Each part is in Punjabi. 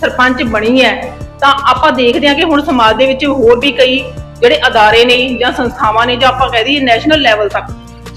ਸਰਪੰਚ ਬਣੀ ਹੈ, ਤਾਂ ਆਪਾਂ ਦੇਖਦੇ ਹਾਂ ਕਿ ਹੁਣ ਸਮਾਜ ਦੇ ਵਿੱਚ ਹੋਰ ਵੀ ਕਈ ਜਿਹੜੇ ਅਦਾਰੇ ਨੇ ਜਾਂ ਸੰਸਥਾਵਾਂ ਨੇ ਜਾਂ ਆਪਾਂ ਕਹਿ ਦਈਏ ਨੈਸ਼ਨਲ ਲੈਵਲ ਤੱਕ,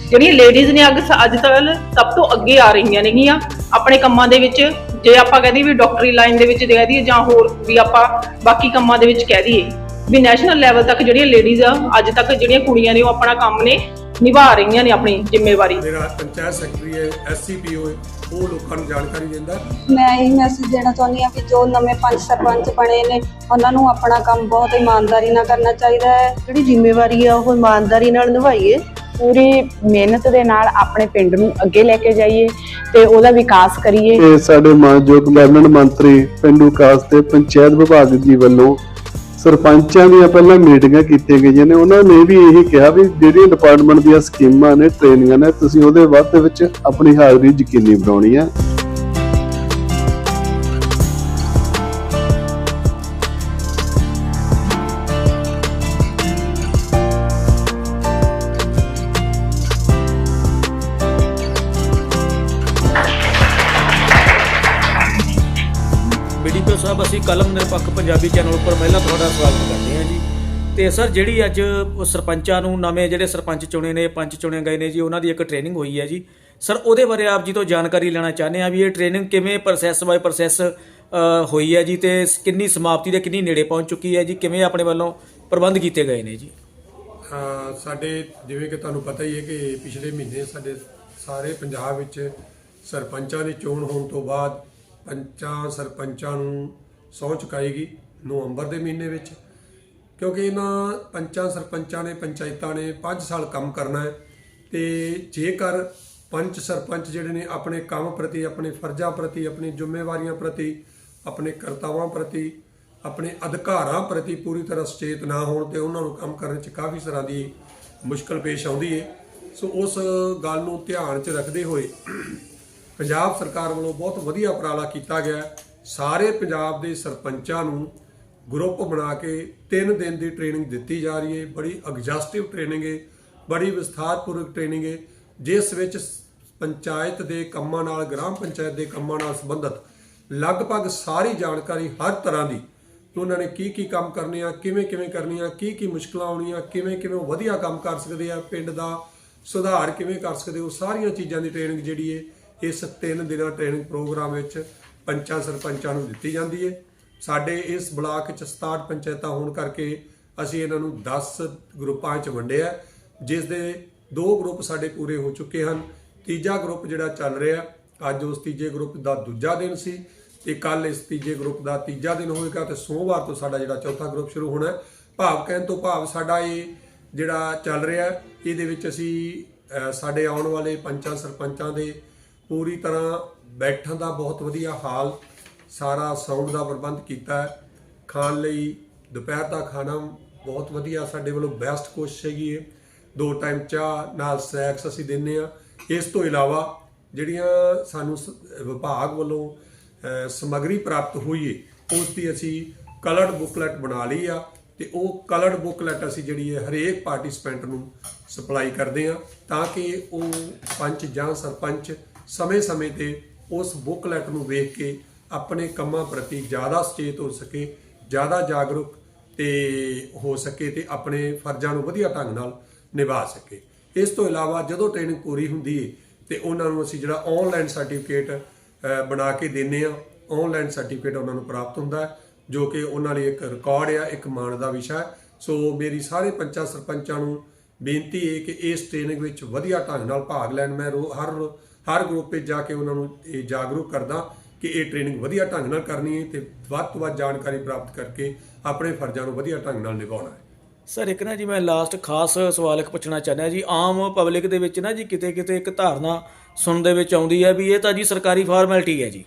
ਜਿਹੜੀਆਂ ਲੇਡੀਜ਼ ਨੇ ਅੱਜ ਅੱਜ ਸਭ ਤੋਂ ਅੱਗੇ ਆ ਰਹੀਆਂ ਨੇਗੀਆਂ, ਆਪਣੇ ਕੰਮਾਂ ਦੇ ਵਿੱਚ, ਜੇ ਆਪਾਂ ਕਹਿ ਦਈਏ ਵੀ ਡਾਕਟਰੀ ਲਾਈਨ ਦੇ ਵਿੱਚ ਕਹਿ ਦਈਏ ਜਾਂ ਹੋਰ ਵੀ ਆਪਾਂ ਬਾਕੀ ਕੰਮਾਂ ਦੇ ਵਿੱਚ ਕਹਿ ਦਈਏ, ਵੀ ਨੈਸ਼ਨਲ ਲੈਵਲ ਤੱਕ ਜਿਹੜੀਆਂ ਲੇਡੀਜ਼ ਆ, ਅੱਜ ਤੱਕ ਜਿਹੜੀਆਂ ਕੁੜੀਆਂ ਨੇ ਉਹ ਆਪਣਾ ਕੰਮ ਨੇ ਨਿਭਾ ਰਹੀਆਂ ਨੇ ਆਪਣੀ ਜ਼ਿੰਮੇਵਾਰੀ। ਮੇਰਾ ਪੰਚਾਇਤ ਸੈਕਟਰੀ ਹੈ ਐਸਸੀਪੀਓ ਉਹ ਲੋਕਾਂ ਨੂੰ ਜਾਣਕਾਰੀ ਦਿੰਦਾ। ਮੈਂ ਇਹ ਮੈਸੇਜ ਦੇਣਾ ਚਾਹੁੰਦੀ ਹਾਂ ਕਿ ਜੋ ਨਵੇਂ ਪੰਜ ਸਰਪੰਚ ਬਣੇ ਨੇ ਉਹਨਾਂ ਨੂੰ ਆਪਣਾ ਕੰਮ ਬਹੁਤ ਇਮਾਨਦਾਰੀ ਨਾਲ ਕਰਨਾ ਚਾਹੀਦਾ ਹੈ। ਜਿਹੜੀ ਜ਼ਿੰਮੇਵਾਰੀ ਆ ਉਹ ਇਮਾਨਦਾਰੀ ਨਾਲ ਨਿਭਾਈਏ। ਪੂਰੀ ਮਿਹਨਤ ਦੇ ਨਾਲ ਆਪਣੇ ਪਿੰਡ ਨੂੰ ਅੱਗੇ ਲੈ ਕੇ ਜਾਈਏ ਤੇ ਉਹਦਾ ਵਿਕਾਸ ਕਰੀਏ। ਸਾਡੇ ਮਾਨਯੋਗ ਕੈਬਨਿਟ ਮੰਤਰੀ ਪਿੰਡੂ ਵਿਕਾਸ ਤੇ ਪੰਚਾਇਤ ਵਿਭਾਗ ਜੀ ਵੱਲੋਂ ਸਰਪੰਚਾਂ ਦੀਆਂ ਪਹਿਲਾਂ ਮੀਟਿੰਗਾਂ ਕੀਤੀਆਂ ਗਈਆਂ ਨੇ, ਉਹਨਾਂ ਨੇ ਵੀ ਇਹੀ ਕਿਹਾ ਵੀ ਜਿਹੜੀਆਂ ਡਿਪਾਰਟਮੈਂਟ ਦੀਆਂ ਸਕੀਮਾਂ ਨੇ ਟ੍ਰੇਨਿੰਗਾਂ ਨੇ, ਤੁਸੀਂ ਉਹਦੇ ਵੱਧ ਦੇ ਵਿੱਚ ਆਪਣੀ ਹਾਜ਼ਰੀ ਯਕੀਨੀ ਬਣਾਉਣੀ ਹੈ ਕਲਮ ਨਿਰਪੱਖ ਪੰਜਾਬੀ ਚੈਨਲ ਉੱਪਰ ਪਹਿਲਾਂ ਤੁਹਾਡਾ ਸਵਾਗਤ ਕਰਦੇ ਹਾਂ ਜੀ। ਤੇ ਸਰ, ਜਿਹੜੀ ਅੱਜ ਸਰਪੰਚਾਂ ਨੂੰ ਨਵੇਂ ਜਿਹੜੇ ਸਰਪੰਚ ਚੁਣੇ ਨੇ, ਪੰਚ ਚੁਣੇ ਗਏ ਨੇ ਜੀ, ਉਹਨਾਂ ਦੀ ਇੱਕ ਟ੍ਰੇਨਿੰਗ ਹੋਈ ਹੈ ਜੀ। ਸਰ, ਉਹਦੇ ਬਾਰੇ ਆਪ ਜੀ ਤੋਂ ਜਾਣਕਾਰੀ ਲੈਣਾ ਚਾਹੁੰਦੇ ਆ ਵੀ ਇਹ ਟ੍ਰੇਨਿੰਗ ਕਿਵੇਂ ਪ੍ਰੋਸੈਸ ਬਾਈ ਪ੍ਰੋਸੈਸ ਹੋਈ ਹੈ ਜੀ ਤੇ ਕਿੰਨੀ ਸਮਾਪਤੀ ਦੇ ਕਿੰਨੀ ਨੇੜੇ ਪਹੁੰਚ ਚੁੱਕੀ ਹੈ ਜੀ, ਕਿਵੇਂ ਆਪਣੇ ਵੱਲੋਂ ਪ੍ਰਬੰਧ ਕੀਤੇ ਗਏ ਨੇ ਜੀ? ਸਾਡੇ ਜਿਵੇਂ ਕਿ ਤੁਹਾਨੂੰ ਪਤਾ ਹੀ ਹੈ ਕਿ ਪਿਛਲੇ ਮਹੀਨੇ ਸਾਡੇ ਸਾਰੇ ਪੰਜਾਬ ਵਿੱਚ ਸਰਪੰਚਾਂ ਦੀ ਚੋਣ ਹੋਣ ਤੋਂ ਬਾਅਦ ਪੰਚਾਂ, ਸਰਪੰਚਾਂ ਨੂੰ ਸਹੁੰ ਚੁਕਾਏਗੀ ਨਵੰਬਰ ਦੇ ਮਹੀਨੇ ਵਿੱਚ। ਕਿਉਂਕਿ ਇਹਨਾਂ ਪੰਚਾਂ ਸਰਪੰਚਾਂ ਨੇ, ਪੰਚਾਇਤਾਂ ਨੇ 5 ਸਾਲ ਕੰਮ ਕਰਨਾ ਹੈ ਤੇ ਜੇਕਰ ਪੰਚ ਸਰਪੰਚ ਜਿਹੜੇ ਨੇ ਆਪਣੇ ਕੰਮ ਪ੍ਰਤੀ, ਆਪਣੇ ਫਰਜ਼ਾਂ ਪ੍ਰਤੀ, ਆਪਣੀ ਜ਼ਿੰਮੇਵਾਰੀਆਂ ਪ੍ਰਤੀ, ਆਪਣੇ ਕਰਤੱਵਾਂ ਪ੍ਰਤੀ, ਆਪਣੇ ਅਧਿਕਾਰਾਂ ਪ੍ਰਤੀ ਪੂਰੀ ਤਰ੍ਹਾਂ ਸੁਚੇਤ ਨਾ ਹੋਣ ਤੇ ਉਹਨਾਂ ਨੂੰ ਕੰਮ ਕਰਨ 'ਚ ਕਾਫੀ ਤਰ੍ਹਾਂ ਦੀ ਮੁਸ਼ਕਲ ਪੇਸ਼ ਆਉਂਦੀ ਹੈ ਸੋ ਉਸ ਗੱਲ ਨੂੰ ਧਿਆਨ 'ਚ ਰੱਖਦੇ ਹੋਏ ਪੰਜਾਬ ਸਰਕਾਰ ਵੱਲੋਂ ਬਹੁਤ ਵਧੀਆ ਉਪਰਾਲਾ ਕੀਤਾ ਗਿਆ ਸਾਰੇ ਪੰਜਾਬ ਦੇ ਸਰਪੰਚਾਂ ਨੂੰ ਗਰੁੱਪ ਬਣਾ ਕੇ 3 ਦਿਨ ਦੀ ਟ੍ਰੇਨਿੰਗ ਦਿੱਤੀ ਜਾ ਰਹੀ ਹੈ। ਬੜੀ ਐਗਜ਼ਾਸਟਿਵ ਟ੍ਰੇਨਿੰਗ ਹੈ। ਬੜੀ ਵਿਸਥਾਰਪੂਰਵਕ ਟ੍ਰੇਨਿੰਗ ਹੈ। ਜਿਸ ਵਿੱਚ ਪੰਚਾਇਤ ਦੇ ਕੰਮਾਂ ਨਾਲ, ਗ੍ਰਾਮ ਪੰਚਾਇਤ ਦੇ ਕੰਮਾਂ ਨਾਲ ਸੰਬੰਧਿਤ ਲਗਭਗ ਸਾਰੀ ਜਾਣਕਾਰੀ ਹਰ ਤਰ੍ਹਾਂ ਦੀ ਕਿ ਉਹਨਾਂ ਨੇ ਕੀ ਕੀ ਕੰਮ ਕਰਨੇ ਆ, ਕਿਵੇਂ ਕਿਵੇਂ ਕਰਨੀਆਂ ਕੀ ਕੀ ਮੁਸ਼ਕਲਾਂ ਆਉਣੀਆਂ, ਕਿਵੇਂ ਕਿਵੇਂ ਉਹ ਵਧੀਆ ਕੰਮ ਕਰ ਸਕਦੇ ਆ, ਪਿੰਡ ਦਾ ਸੁਧਾਰ ਕਿਵੇਂ ਕਰ ਸਕਦੇ ਉਹ ਸਾਰੀਆਂ ਚੀਜ਼ਾਂ ਦੀ ਟ੍ਰੇਨਿੰਗ ਜਿਹੜੀ ਹੈ, ਇਸ ਤਿੰਨ ਦਿਨਾਂ ਟ੍ਰੇਨਿੰਗ ਪ੍ਰੋਗਰਾਮ ਵਿੱਚ ਪੰਚਾਂ ਸਰਪੰਚਾਂ ਨੂੰ ਦਿੱਤੀ ਜਾਂਦੀ ਹੈ ਸਾਡੇ ਇਸ ਬਲਾਕ ਚ 67 ਪੰਚਾਇਤਾਂ ਹੋਣ ਕਰਕੇ ਅਸੀਂ ਇਹਨਾਂ ਨੂੰ 10 ਗਰੁੱਪਾਂ 'ਚ ਵੰਡਿਆ। ਜਿਸ ਦੇ ਦੋ ਗਰੁੱਪ ਸਾਡੇ ਪੂਰੇ ਹੋ ਚੁੱਕੇ ਹਨ। ਤੀਜਾ ਗਰੁੱਪ ਜਿਹੜਾ ਚੱਲ ਰਿਹਾ, ਅੱਜ ਉਸ ਤੀਜੇ ਗਰੁੱਪ ਦਾ ਦੂਜਾ ਦਿਨ ਸੀ ਤੇ ਕੱਲ ਇਸ ਤੀਜੇ ਗਰੁੱਪ ਦਾ ਤੀਜਾ ਦਿਨ ਹੋਏਗਾ ਤੇ ਸੋਮਵਾਰ ਤੋਂ ਸਾਡਾ ਜਿਹੜਾ ਚੌਥਾ ਗਰੁੱਪ ਸ਼ੁਰੂ ਹੋਣਾ ਭਾਵ ਕਹਿਣ ਤੋਂ ਭਾਵ ਸਾਡਾ ਇਹ ਜਿਹੜਾ ਚੱਲ ਰਿਹਾ, ਇਹਦੇ ਵਿੱਚ ਅਸੀਂ ਸਾਡੇ ਆਉਣ ਵਾਲੇ ਪੰਚਾਂ ਸਰਪੰਚਾਂ ਦੇ ਪੂਰੀ ਤਰ੍ਹਾਂ ਬੈਠਣ ਦਾ ਬਹੁਤ ਵਧੀਆ ਹਾਲ ਸਾਰਾ ਸਾਊਂਡ ਦਾ ਪ੍ਰਬੰਧ ਕੀਤਾ ਹੈ। ਖਾਣ ਲਈ ਦੁਪਹਿਰ ਦਾ ਖਾਣਾ ਬਹੁਤ ਵਧੀਆ ਸਾਡੇ ਵੱਲੋਂ ਬੈਸਟ ਕੋਸ਼ਿਸ਼ ਹੈਗੀ ਹੈ। ਦੋ ਟਾਈਮ ਚਾਹ ਨਾਲ ਸਨੈਕਸ ਅਸੀਂ ਦਿੰਨੇ ਆ ਇਸ ਤੋਂ ਇਲਾਵਾ ਜਿਹੜੀਆਂ ਸਾਨੂੰ ਸ- ਵਿਭਾਗ ਵੱਲੋਂ ਅਹ, ਸਮੱਗਰੀ ਪ੍ਰਾਪਤ ਹੋਈ ਹੈ ਉਸ ਦੀ ਅਸੀਂ ਕਲਰਡ ਬੁਕਲੈਟ ਬਣਾ ਲਈ ਆ ਤੇ ਉਹ ਕਲਰਡ ਬੁਕਲੈਟ ਅਸੀਂ ਜਿਹੜੀ ਹੈ ਹਰੇਕ ਪਾਰਟਿਸਪੈਂਟ ਨੂੰ ਸਪਲਾਈ ਕਰਦੇ ਆ ਤਾਂ ਕਿ ਉਹ ਪੰਚ ਜਾਂ ਸਰਪੰਚ ਸਮੇਂ-ਸਮੇਂ ਤੇ ਉਸ ਬੁਕਲੈਟ ਨੂੰ ਵੇਖ ਕੇ ਆਪਣੇ ਕੰਮਾਂ ਪ੍ਰਤੀ ਜ਼ਿਆਦਾ ਸਚੇਤ ਹੋ ਸਕੇ, ਜ਼ਿਆਦਾ ਜਾਗਰੂਕ ਤੇ ਹੋ ਸਕੇ ਤੇ ਆਪਣੇ ਫਰਜ਼ਾਂ ਨੂੰ ਵਧੀਆ ਢੰਗ ਨਾਲ ਨਿਭਾ ਸਕੇ। ਇਸ ਤੋਂ ਇਲਾਵਾ ਜਦੋਂ ਟ੍ਰੇਨਿੰਗ ਪੂਰੀ ਹੁੰਦੀ ਹੈ ਤੇ ਉਹਨਾਂ ਨੂੰ ਅਸੀਂ ਜਿਹੜਾ ਆਨਲਾਈਨ ਸਰਟੀਫਿਕੇਟ ਬਣਾ ਕੇ ਦਿੰਨੇ ਆ ਆਨਲਾਈਨ ਸਰਟੀਫਿਕੇਟ ਉਹਨਾਂ ਨੂੰ ਪ੍ਰਾਪਤ ਹੁੰਦਾ ਜੋ ਕਿ ਉਹਨਾਂ ਲਈ ਇੱਕ ਰਿਕਾਰਡ ਆ, ਇੱਕ ਮਾਣ ਦਾ ਵਿਸ਼ਾ ਹੈ। ਸੋ ਮੇਰੀ ਸਾਰੇ ਪੰਚਾਂ ਸਰਪੰਚਾਂ ਨੂੰ ਬੇਨਤੀ ਹੈ ਕਿ ਇਸ ਟ੍ਰੇਨਿੰਗ ਵਿੱਚ ਵਧੀਆ ਢੰਗ ਨਾਲ ਭਾਗ ਲੈਣ। ਮੈਂ ਰੋ- ਹਰ ਹਰ ਗਰੁੱਪ ਵਿੱਚ ਜਾ ਕੇ ਉਹਨਾਂ ਨੂੰ ਇਹ ਜਾਗਰੂਕ ਕਰਦਾ ਕਿ ਇਹ ਟ੍ਰੇਨਿੰਗ ਵਧੀਆ ਢੰਗ ਨਾਲ ਕਰਨੀ ਹੈ ਤੇ ਵੱਧ ਤੋਂ ਵੱਧ ਜਾਣਕਾਰੀ ਪ੍ਰਾਪਤ ਕਰਕੇ ਆਪਣੇ ਫਰਜ਼ਾਂ ਨੂੰ ਵਧੀਆ ਢੰਗ ਨਾਲ ਨਿਭਾਉਣਾ ਹੈ। ਸਰ ਇੱਕ ਨਾ ਜੀ ਮੈਂ ਲਾਸਟ ਖਾਸ ਸਵਾਲ ਇੱਕ ਪੁੱਛਣਾ ਚਾਹੁੰਦਾ ਜੀ। ਆਮ ਪਬਲਿਕ ਦੇ ਵਿੱਚ ਨਾ ਜੀ ਕਿਤੇ ਕਿਤੇ ਇੱਕ ਧਾਰਨਾ ਸੁਣਨ ਦੇ ਵਿੱਚ ਆਉਂਦੀ ਹੈ ਵੀ ਇਹ ਤਾਂ ਜੀ ਸਰਕਾਰੀ ਫਾਰਮੈਲਿਟੀ ਹੈ ਜੀ।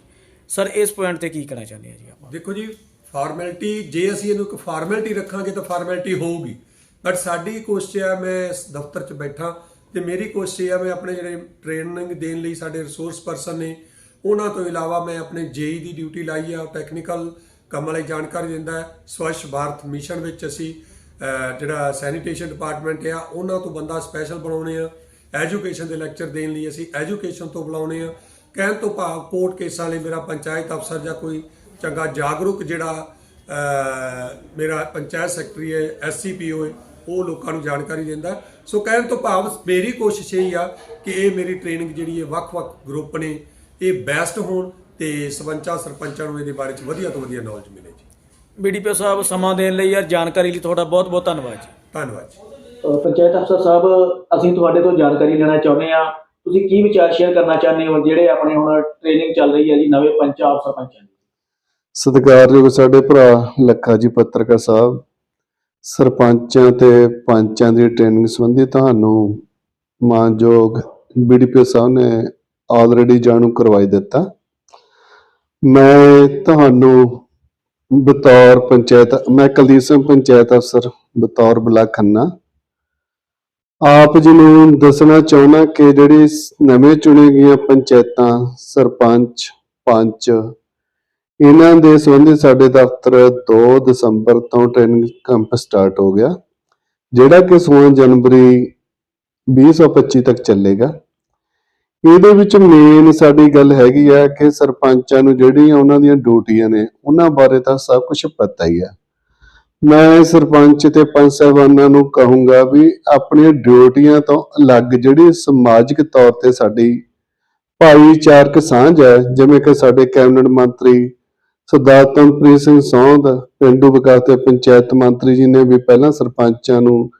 ਸਰ ਇਸ ਪੁਆਇੰਟ ਤੇ ਕੀ ਕਹਿਣਾ ਚਾਹੁੰਦੇ ਆ ਜੀ ਆਪਾਂ? ਦੇਖੋ ਜੀ ਫਾਰਮੈਲਿਟੀ ਜੇ ਅਸੀਂ ਇਹਨੂੰ ਇੱਕ ਫਾਰਮੈਲਿਟੀ ਰੱਖਾਂਗੇ ਤਾਂ ਫਾਰਮੈਲਿਟੀ ਹੋਊਗੀ। ਬਟ ਸਾਡੀ ਕੋਸ਼ਿਸ਼ ਹੈ ਮੈਂ ਇਸ ਦਫ਼ਤਰ 'ਚ ਬੈਠਾ ਤੇ ਮੇਰੀ ਕੋਸ਼ਿਸ਼ ਹੈ ਮੈਂ ਆਪਣੇ ਜਿਹੜੇ ਟ੍ਰੇਨਿੰਗ ਦੇਣ ਲਈ ਸਾਡੇ ਰਿਸੋਰਸ ਪਰਸਨ ਨੇ, ਉਹਨਾਂ ਤੋਂ ਇਲਾਵਾ ਮੈਂ ਆਪਣੇ ਜੇਈ ਦੀ ਡਿਊਟੀ ਲਾਈ ਆ ਟੈਕਨੀਕਲ ਕੰਮਾਂ ਲਈ ਜਾਣਕਾਰੀ ਦਿੰਦਾ ਹੈ। ਸਵੱਛ ਭਾਰਤ ਮਿਸ਼ਨ ਵਿੱਚ ਅਸੀਂ ਜਿਹੜਾ ਸੈਨੀਟੇਸ਼ਨ ਡਿਪਾਰਟਮੈਂਟ ਆ, ਉਹਨਾਂ ਤੋਂ ਬੰਦਾ ਸਪੈਸ਼ਲ ਬਣਾਉਣੇ ਆ। ਐਜੂਕੇਸ਼ਨ ਦੇ ਲੈਕਚਰ ਦੇਣ ਲਈ ਅਸੀਂ ਐਜੂਕੇਸ਼ਨ ਤੋਂ ਬੁਲਾਉਣੇ ਆ। ਕਹਿਣ ਤੋਂ ਭਾਵ ਕੋਰਟ ਕੇਸਾਂ ਲਈ ਮੇਰਾ ਪੰਚਾਇਤ ਅਫਸਰ ਜਾਂ ਕੋਈ ਚੰਗਾ ਜਾਗਰੂਕ ਜਿਹੜਾ ਮੇਰਾ ਪੰਚਾਇਤ ਸੈਕਟਰੀ ਹੈ ਐਸਸੀਪੀਓ ਹੈ ਉਹ ਲੋਕਾਂ ਨੂੰ ਜਾਣਕਾਰੀ ਦਿੰਦਾ। ਸੋ ਕਹਿਣ ਤੋਂ ਭਾਵ ਮੇਰੀ ਕੋਸ਼ਿਸ਼ ਇਹ ਆ ਕਿ ਇਹ ਮੇਰੀ ਟ੍ਰੇਨਿੰਗ ਜਿਹੜੀ ਹੈ ਵੱਖ-ਵੱਖ ਗਰੁੱਪ ਨੇ ਇਹ ਬੈਸਟ ਹੋਣ ਤੇ ਸਰਪੰਚਾਂ ਸਰਪੰਚਾਂ ਨੂੰ ਇਹਦੇ ਬਾਰੇ ਚ ਵਧੀਆ ਤੋਂ ਵਧੀਆ ਨੌਲੇਜ ਮਿਲੇ ਜੀ। ਬੀਡੀਪੀਓ ਸਾਹਿਬ ਸਮਾਂ ਦੇਣ ਲਈ ਯਾਰ ਜਾਣਕਾਰੀ ਲਈ ਤੁਹਾਡਾ ਬਹੁਤ ਬਹੁਤ ਧੰਨਵਾਦ ਜੀ। ਧੰਨਵਾਦ ਜੀ। ਪੰਚਾਇਤ ਅਫਸਰ ਸਾਹਿਬ ਅਸੀਂ ਤੁਹਾਡੇ ਤੋਂ ਜਾਣਕਾਰੀ ਲੈਣਾ ਚਾਹੁੰਦੇ ਆ ਤੁਸੀਂ ਕੀ ਵਿਚਾਰ ਸ਼ੇਅਰ ਕਰਨਾ ਚਾਹੁੰਦੇ ਹੋ? ਜਿਹੜੇ ਆਪਣੇ ਹੁਣ ਟ੍ਰੇਨਿੰਗ ਚੱਲ ਰਹੀ ਹੈ ਜੀ ਨਵੇਂ ਪੰਜਾਬ ਸਰਪੰਚਾਂ ਦੀ। ਸਤਿਕਾਰਯੋਗ ਸਾਡੇ ਭਰਾ ਲੱਖਾ ਜੀ ਪੱਤਰਕਾਰ ਸਾਹਿਬ ਸਰਪੰਚਾਂ ਤੇ ਪੰਚਾਂ ਦੀ ਟ੍ਰੇਨਿੰਗ ਸੰਬੰਧੀ ਤੁਹਾਨੂੰ ਮਾਨਯੋਗ ਬੀਡੀਪੀਓ ਸਾਹਿਬ ਨੇ ਆਲਰੇਡੀ ਜਾਣੂ ਕਰਵਾਈ ਦਿੱਤਾ। ਮੈਂ ਤੁਹਾਨੂੰ ਬਤੌਰ ਪੰਚਾਇਤ, ਮੈਂ ਕੁਲਦੀਪ ਸਿੰਘ ਪੰਚਾਇਤ ਅਫਸਰ ਬਤੌਰ ਬਲਾਕ ਖੰਨਾ। ਆਪ ਜੀ ਨੂੰ ਦੱਸਣਾ ਚਾਹੁੰਦਾ ਕਿ ਜਿਹੜੀ ਸ- ਨਵੇਂ ਚੁਣੇ ਗਈਆਂ ਪੰਚਾਇਤਾਂ, ਸਰਪੰਚ, ਪੰਚ ਇਹਨਾਂ ਦੇ ਸੰਬੰਧੀ ਸਾਡੇ ਦਫ਼ਤਰ 2 ਦਸੰਬਰ ਤੋਂ ਟ੍ਰੇਨਿੰਗ ਕੈਂਪ ਸਟਾਰਟ ਹੋ ਗਿਆ, ਜਿਹੜਾ ਕਿ 16 ਜਨਵਰੀ 2025 ਤੱਕ ਚੱਲੇਗਾ। ਇਹਦੇ ਵਿੱਚ ਮੇਨ ਸਾਡੀ ਗੱਲ ਹੈਗੀ ਆ ਕਿ ਸਰਪੰਚਾਂ ਨੂੰ ਜਿਹੜੀਆਂ ਉਹਨਾਂ ਦੀਆਂ ਡਿਊਟੀਆਂ ਨੇ, ਉਹਨਾਂ ਬਾਰੇ ਤਾਂ ਸਭ ਕੁਝ ਪਤਾ ਹੀ ਆ। ਮੈਂ ਸਰਪੰਚ ਤੇ ਪੰਚ ਸਾਹਿਬਾਨਾਂ ਨੂੰ ਕਹੂੰਗਾ ਵੀ ਆਪਣੀਆਂ ਡਿਊਟੀਆਂ ਤੋਂ ਅਲੱਗ ਜਿਹੜੀ ਸਮਾਜਿਕ ਤੌਰ ਤੇ ਸਾਡੀ ਭਾਈਚਾਰਕ ਸਾਂਝ ਹੈ, ਜਿਵੇਂ ਕਿ ਸਾਡੇ ਕੈਬਨਿਟ ਮੰਤਰੀ ਸਰਦਾਰ ਤਨਪ੍ਰੀਤ ਸਿੰਘ ਸੌਂਦ, ਪਿੰਡੂ ਵਿਕਾਸ ਤੇ ਪੰਚਾਇਤ ਮੰਤਰੀ ਜੀ ਨੇ ਵੀ ਪਹਿਲਾਂ ਸਰਪੰਚਾਂ ਨੂੰ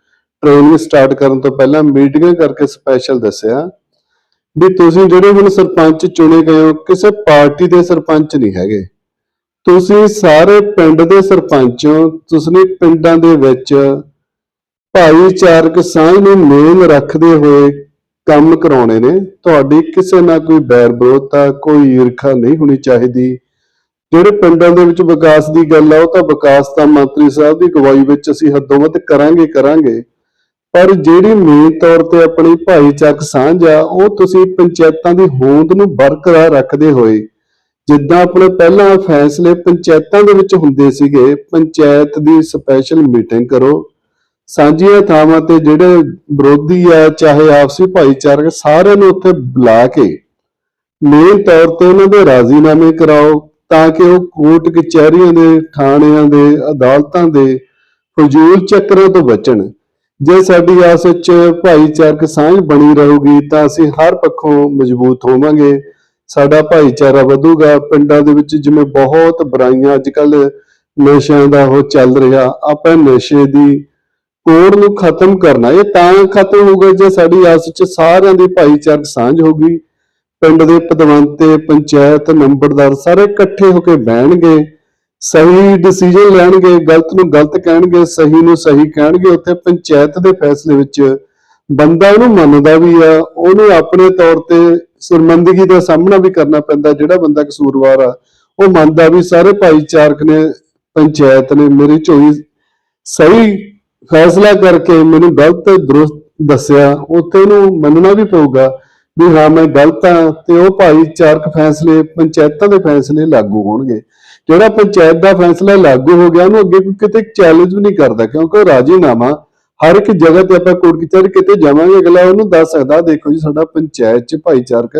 ਟ੍ਰੇਨਿੰਗ ਸਟਾਰਟ ਕਰਨ ਤੋਂ ਪਹਿਲਾਂ ਮੀਟਿੰਗਾਂ ਕਰਕੇ ਸਪੈਸ਼ਲ ਦੱਸਿਆ ਵੀ ਤੁਸੀਂ ਜਿਹੜੇ ਹੁਣ ਸਰਪੰਚ ਚੁਣੇ ਗਏ ਹੋ, ਕਿਸੇ ਪਾਰਟੀ ਦੇ ਸਰਪੰਚ ਨਹੀਂ ਹੈਗੇ। ਤੁਸੀਂ ਸਾਰੇ ਪਿੰਡ ਦੇ ਸਰਪੰਚ ਹੋ, ਤੁਸੀਂ ਪਿੰਡਾਂ ਦੇ ਵਿੱਚ ਭਾਈਚਾਰਕ ਸਾਂਝ ਨੂੰ ਮੇਨ ਰੱਖਦੇ ਹੋਏ ਕੰਮ ਕਰਾਉਣੇ ਨੇ, ਤੁਹਾਡੀ ਕਿਸੇ ਨਾਲ ਕੋਈ ਬੈਰ ਵਿਰੋਧਤਾ ਕੋਈ ਈਰਖਾ ਨਹੀਂ ਹੋਣੀ ਚਾਹੀਦੀ। ਜਿਹੜੇ ਪਿੰਡਾਂ ਦੇ ਵਿੱਚ ਵਿਕਾਸ ਦੀ ਗੱਲ ਆ, ਉਹ ਤਾਂ ਵਿਕਾਸ ਤਾਂ ਮੰਤਰੀ ਸਾਹਿਬ ਦੀ ਅਗਵਾਈ ਵਿੱਚ ਅਸੀਂ ਹੱਦੋਂ ਵੱਧ ਕਰਾਂਗੇ ਕਰਾਂਗੇ। ਪਰ ਜਿਹੜੀ ਮੇਨ ਤੌਰ ਤੇ ਆਪਣੀ ਭਾਈਚਾਰਕ ਸਾਂਝ ਆ, ਉਹ ਤੁਸੀਂ ਪੰਚਾਇਤਾਂ ਦੀ ਹੋਂਦ ਨੂੰ ਬਰਕਰਾਰ ਰੱਖਦੇ ਹੋਏ, ਜਿੱਦਾਂ ਆਪਣੇ ਪਹਿਲਾਂ ਫੈਸਲੇ ਪੰਚਾਇਤਾਂ ਦੇ ਵਿੱਚ ਹੁੰਦੇ ਸੀਗੇ, ਪੰਚਾਇਤ ਦੀ ਸਪੈਸ਼ਲ ਮੀਟਿੰਗ ਕਰੋ। ਸਾਂਝੀਆਂ ਥਾਵਾਂ ਤੇ ਜਿਹੜੇ ਵਿਰੋਧੀ ਆ, ਚਾਹੇ ਆਪਸੀ ਭਾਈਚਾਰਕ, ਸਾਰਿਆਂ ਨੂੰ ਉੱਥੇ ਬੁਲਾ ਕੇ ਮੇਨ ਤੌਰ ਤੇ ਉਹਨਾਂ ਦੇ ਰਾਜ਼ੀਨਾਮੇ ਕਰਾਓ ਤਾਂ ਕਿ ਉਹ ਕੋਰਟ ਕਚਹਿਰੀਆਂ ਦੇ, ਥਾਣਿਆਂ ਦੇ, ਅਦਾਲਤਾਂ ਦੇ ਫਜ਼ੂਲ ਚੱਕਰਾਂ ਤੋਂ ਬਚਣ। ਜੇ ਸਾਡੀ ਆਸ ਵਿੱਚ ਭਾਈਚਾਰਕ ਸਾਂਝ ਬਣੀ ਰਹੂਗੀ, ਤਾਂ ਅਸੀਂ ਹਰ ਪੱਖੋਂ ਮਜ਼ਬੂਤ ਹੋਵਾਂਗੇ। ਸਾਡਾ ਭਾਈਚਾਰਾ ਵਧੂਗਾ। ਪਿੰਡਾਂ ਦੇ ਵਿੱਚ ਜਿਵੇਂ ਬਹੁਤ ਬੁਰਾਈਆਂ ਅੱਜ ਕੱਲ ਨਸ਼ਿਆਂ ਦਾ ਉਹ ਚੱਲ ਰਿਹਾ, ਆਪਾਂ ਨਸ਼ੇ ਦੀ ਕੋੜ ਨੂੰ ਖਤਮ ਕਰਨਾ, ਇਹ ਤਾਂ ਖਤਮ ਹੋਊਗਾ ਜੇ ਸਾਡੀ ਆਸ ਵਿੱਚ ਸਾਰਿਆਂ ਦੀ ਭਾਈਚਾਰਕ ਸਾਂਝ ਹੋਊਗੀ। ਪਿੰਡ ਦੇ ਪਦਵੰਤੇ ਪੰਚਾਇਤ ਨੰਬਰਦਾਰ ਸਾਰੇ ਇਕੱਠੇ ਹੋ ਕੇ ਬਹਿਣਗੇ, ਸਹੀ ਡਿਸੀਜਨ ਲੈਣਗੇ, ਗਲਤ ਨੂੰ ਗਲਤ ਕਹਿਣਗੇ, ਸਹੀ ਨੂੰ ਸਹੀ ਕਹਿਣਗੇ, ਉੱਥੇ ਪੰਚਾਇਤ ਦੇ ਫੈਸਲੇ ਵਿੱਚ ਬੰਦਾ ਉਹਨੂੰ ਮੰਨਦਾ ਵੀ ਆ, ਉਹਨੂੰ ਆਪਣੇ ਤੌਰ ਤੇ ਸਰਮੰਦਗੀ ਦਾ ਸਾਹਮਣਾ ਵੀ ਕਰਨਾ ਪੈਂਦਾ, ਜਿਹੜਾ ਬੰਦਾ ਕਸੂਰਵਾਰ ਆ, ਉਹ ਮੰਨਦਾ ਵੀ ਸਾਰੇ ਭਾਈਚਾਰਕ ਨੇ, ਪੰਚਾਇਤ ਨੇ ਮੇਰੀ ਝੋਲੀ ਸਹੀ ਫੈਸਲਾ ਕਰਕੇ ਮੈਨੂੰ ਗਲਤ ਦਰੁਸਤ ਦੱਸਿਆ, ਉੱਥੇ ਉਹਨੂੰ ਮੰਨਣਾ ਵੀ ਪਊਗਾ। ਵੀ ਹਾਂ, ਮੈਂ ਗਲਤ ਹਾਂ ਤੇ ਉਹ ਭਾਈਚਾਰਕ ਫੈਸਲੇ, ਪੰਚਾਇਤਾਂ ਦੇ ਫੈਸਲੇ ਲਾਗੂ ਹੋਣਗੇ। ਜਿਹੜਾ ਪੰਚਾਇਤ ਦਾ ਫੈਸਲਾ ਲਾਗੂ ਹੋ ਗਿਆ, ਉਹਨੂੰ ਅੱਗੇ ਕੋਈ ਕਿਤੇ ਚੈਲੰਜ ਵੀ ਨਹੀਂ ਕਰਦਾ, ਕਿਉਂਕਿ ਉਹ ਰਾਜੀਨਾਮਾ ਹਰ ਇੱਕ ਜਗ੍ਹਾ ਤੇ ਆਪਾਂ ਕੋਰਟ ਕਚਹਿਰੀ ਕਿਤੇ ਜਾਵਾਂਗੇ ਅਗਲਾ ਉਹਨੂੰ ਦੱਸ ਸਕਦਾ, ਦੇਖੋ ਜੀ ਸਾਡਾ ਪੰਚਾਇਤ 'ਚ ਭਾਈਚਾਰਕ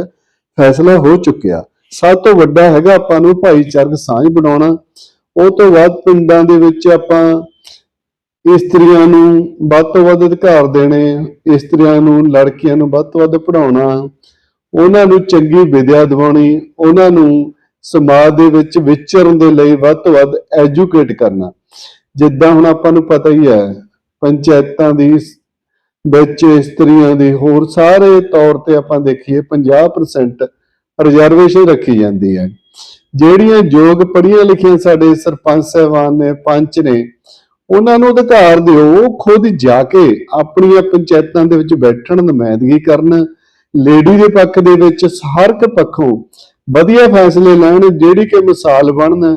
ਫੈਸਲਾ ਹੋ ਚੁੱਕਿਆ। ਸਭ ਤੋਂ ਵੱਡਾ ਹੈਗਾ ਆਪਾਂ ਨੂੰ ਭਾਈਚਾਰਕ ਸਾਂਝ ਬਣਾਉਣਾ। ਉਹ ਤੋਂ ਬਾਅਦ ਪਿੰਡਾਂ ਦੇ ਵਿੱਚ ਆਪਾਂ ਇਸਤਰੀਆਂ ਨੂੰ ਵੱਧ ਤੋਂ ਵੱਧ ਅਧਿਕਾਰ ਦੇਣੇ, ਇਸਤਰੀਆਂ ਨੂੰ, ਲੜਕੀਆਂ ਨੂੰ ਵੱਧ ਤੋਂ ਵੱਧ ਪੜਾਉਣਾ ਉਹਨਾਂ ਨੂੰ ਚੰਗੀ ਵਿਦਿਆ ਦਿਵਾਉਣੀ, ਉਹਨਾਂ ਨੂੰ ਸਮਾਜ ਦੇ ਵਿੱਚ ਵਿਚਰਨ ਦੇ ਲਈ ਵੱਧ ਤੋਂ ਵੱਧ ਐਜੂਕੇਟ ਕਰਨਾ। ਜਿੱਦਾਂ ਹੁਣ ਆਪਾਂ ਨੂੰ ਪਤਾ ਹੀ ਹੈ, ਪੰਚਾਇਤਾਂ ਦੀ ਵਿੱਚ ਇਸਤਰੀਆਂ ਦੀ ਹੋਰ ਸਾਰੇ ਤੌਰ ਤੇ ਆਪਾਂ ਦੇਖੀਏ 50% ਰਿਜ਼ਰਵੇਸ਼ਨ ਰੱਖੀ ਜਾਂਦੀ ਹੈ। ਜਿਹੜੀਆਂ ਯੋਗ ਪੜ੍ਹੀਆਂ ਲਿਖੀਆਂ ਸਾਡੇ ਸਰਪੰਚ ਸਾਹਿਬਾਨ ਨੇ, ਪੰਚ ਨੇ ਉਹਨਾਂ ਨੂੰ ਅਧਿਕਾਰ ਦਿਓ ਉਹ ਖੁਦ ਜਾ ਕੇ ਆਪਣੀਆਂ ਪੰਚਾਇਤਾਂ ਦੇ ਵਿੱਚ ਬੈਠਣ, ਨੁਮਾਇੰਦਗੀ ਕਰਨ, ਲੇਡੀ ਦੇ ਪੱਖ ਦੇ ਵਿੱਚ ਹਰ ਇੱਕ ਪੱਖੋਂ ਵਧੀਆ ਫੈਸਲੇ ਲੈਣ, ਜਿਹੜੀ ਕਿ ਮਿਸਾਲ ਬਣਨ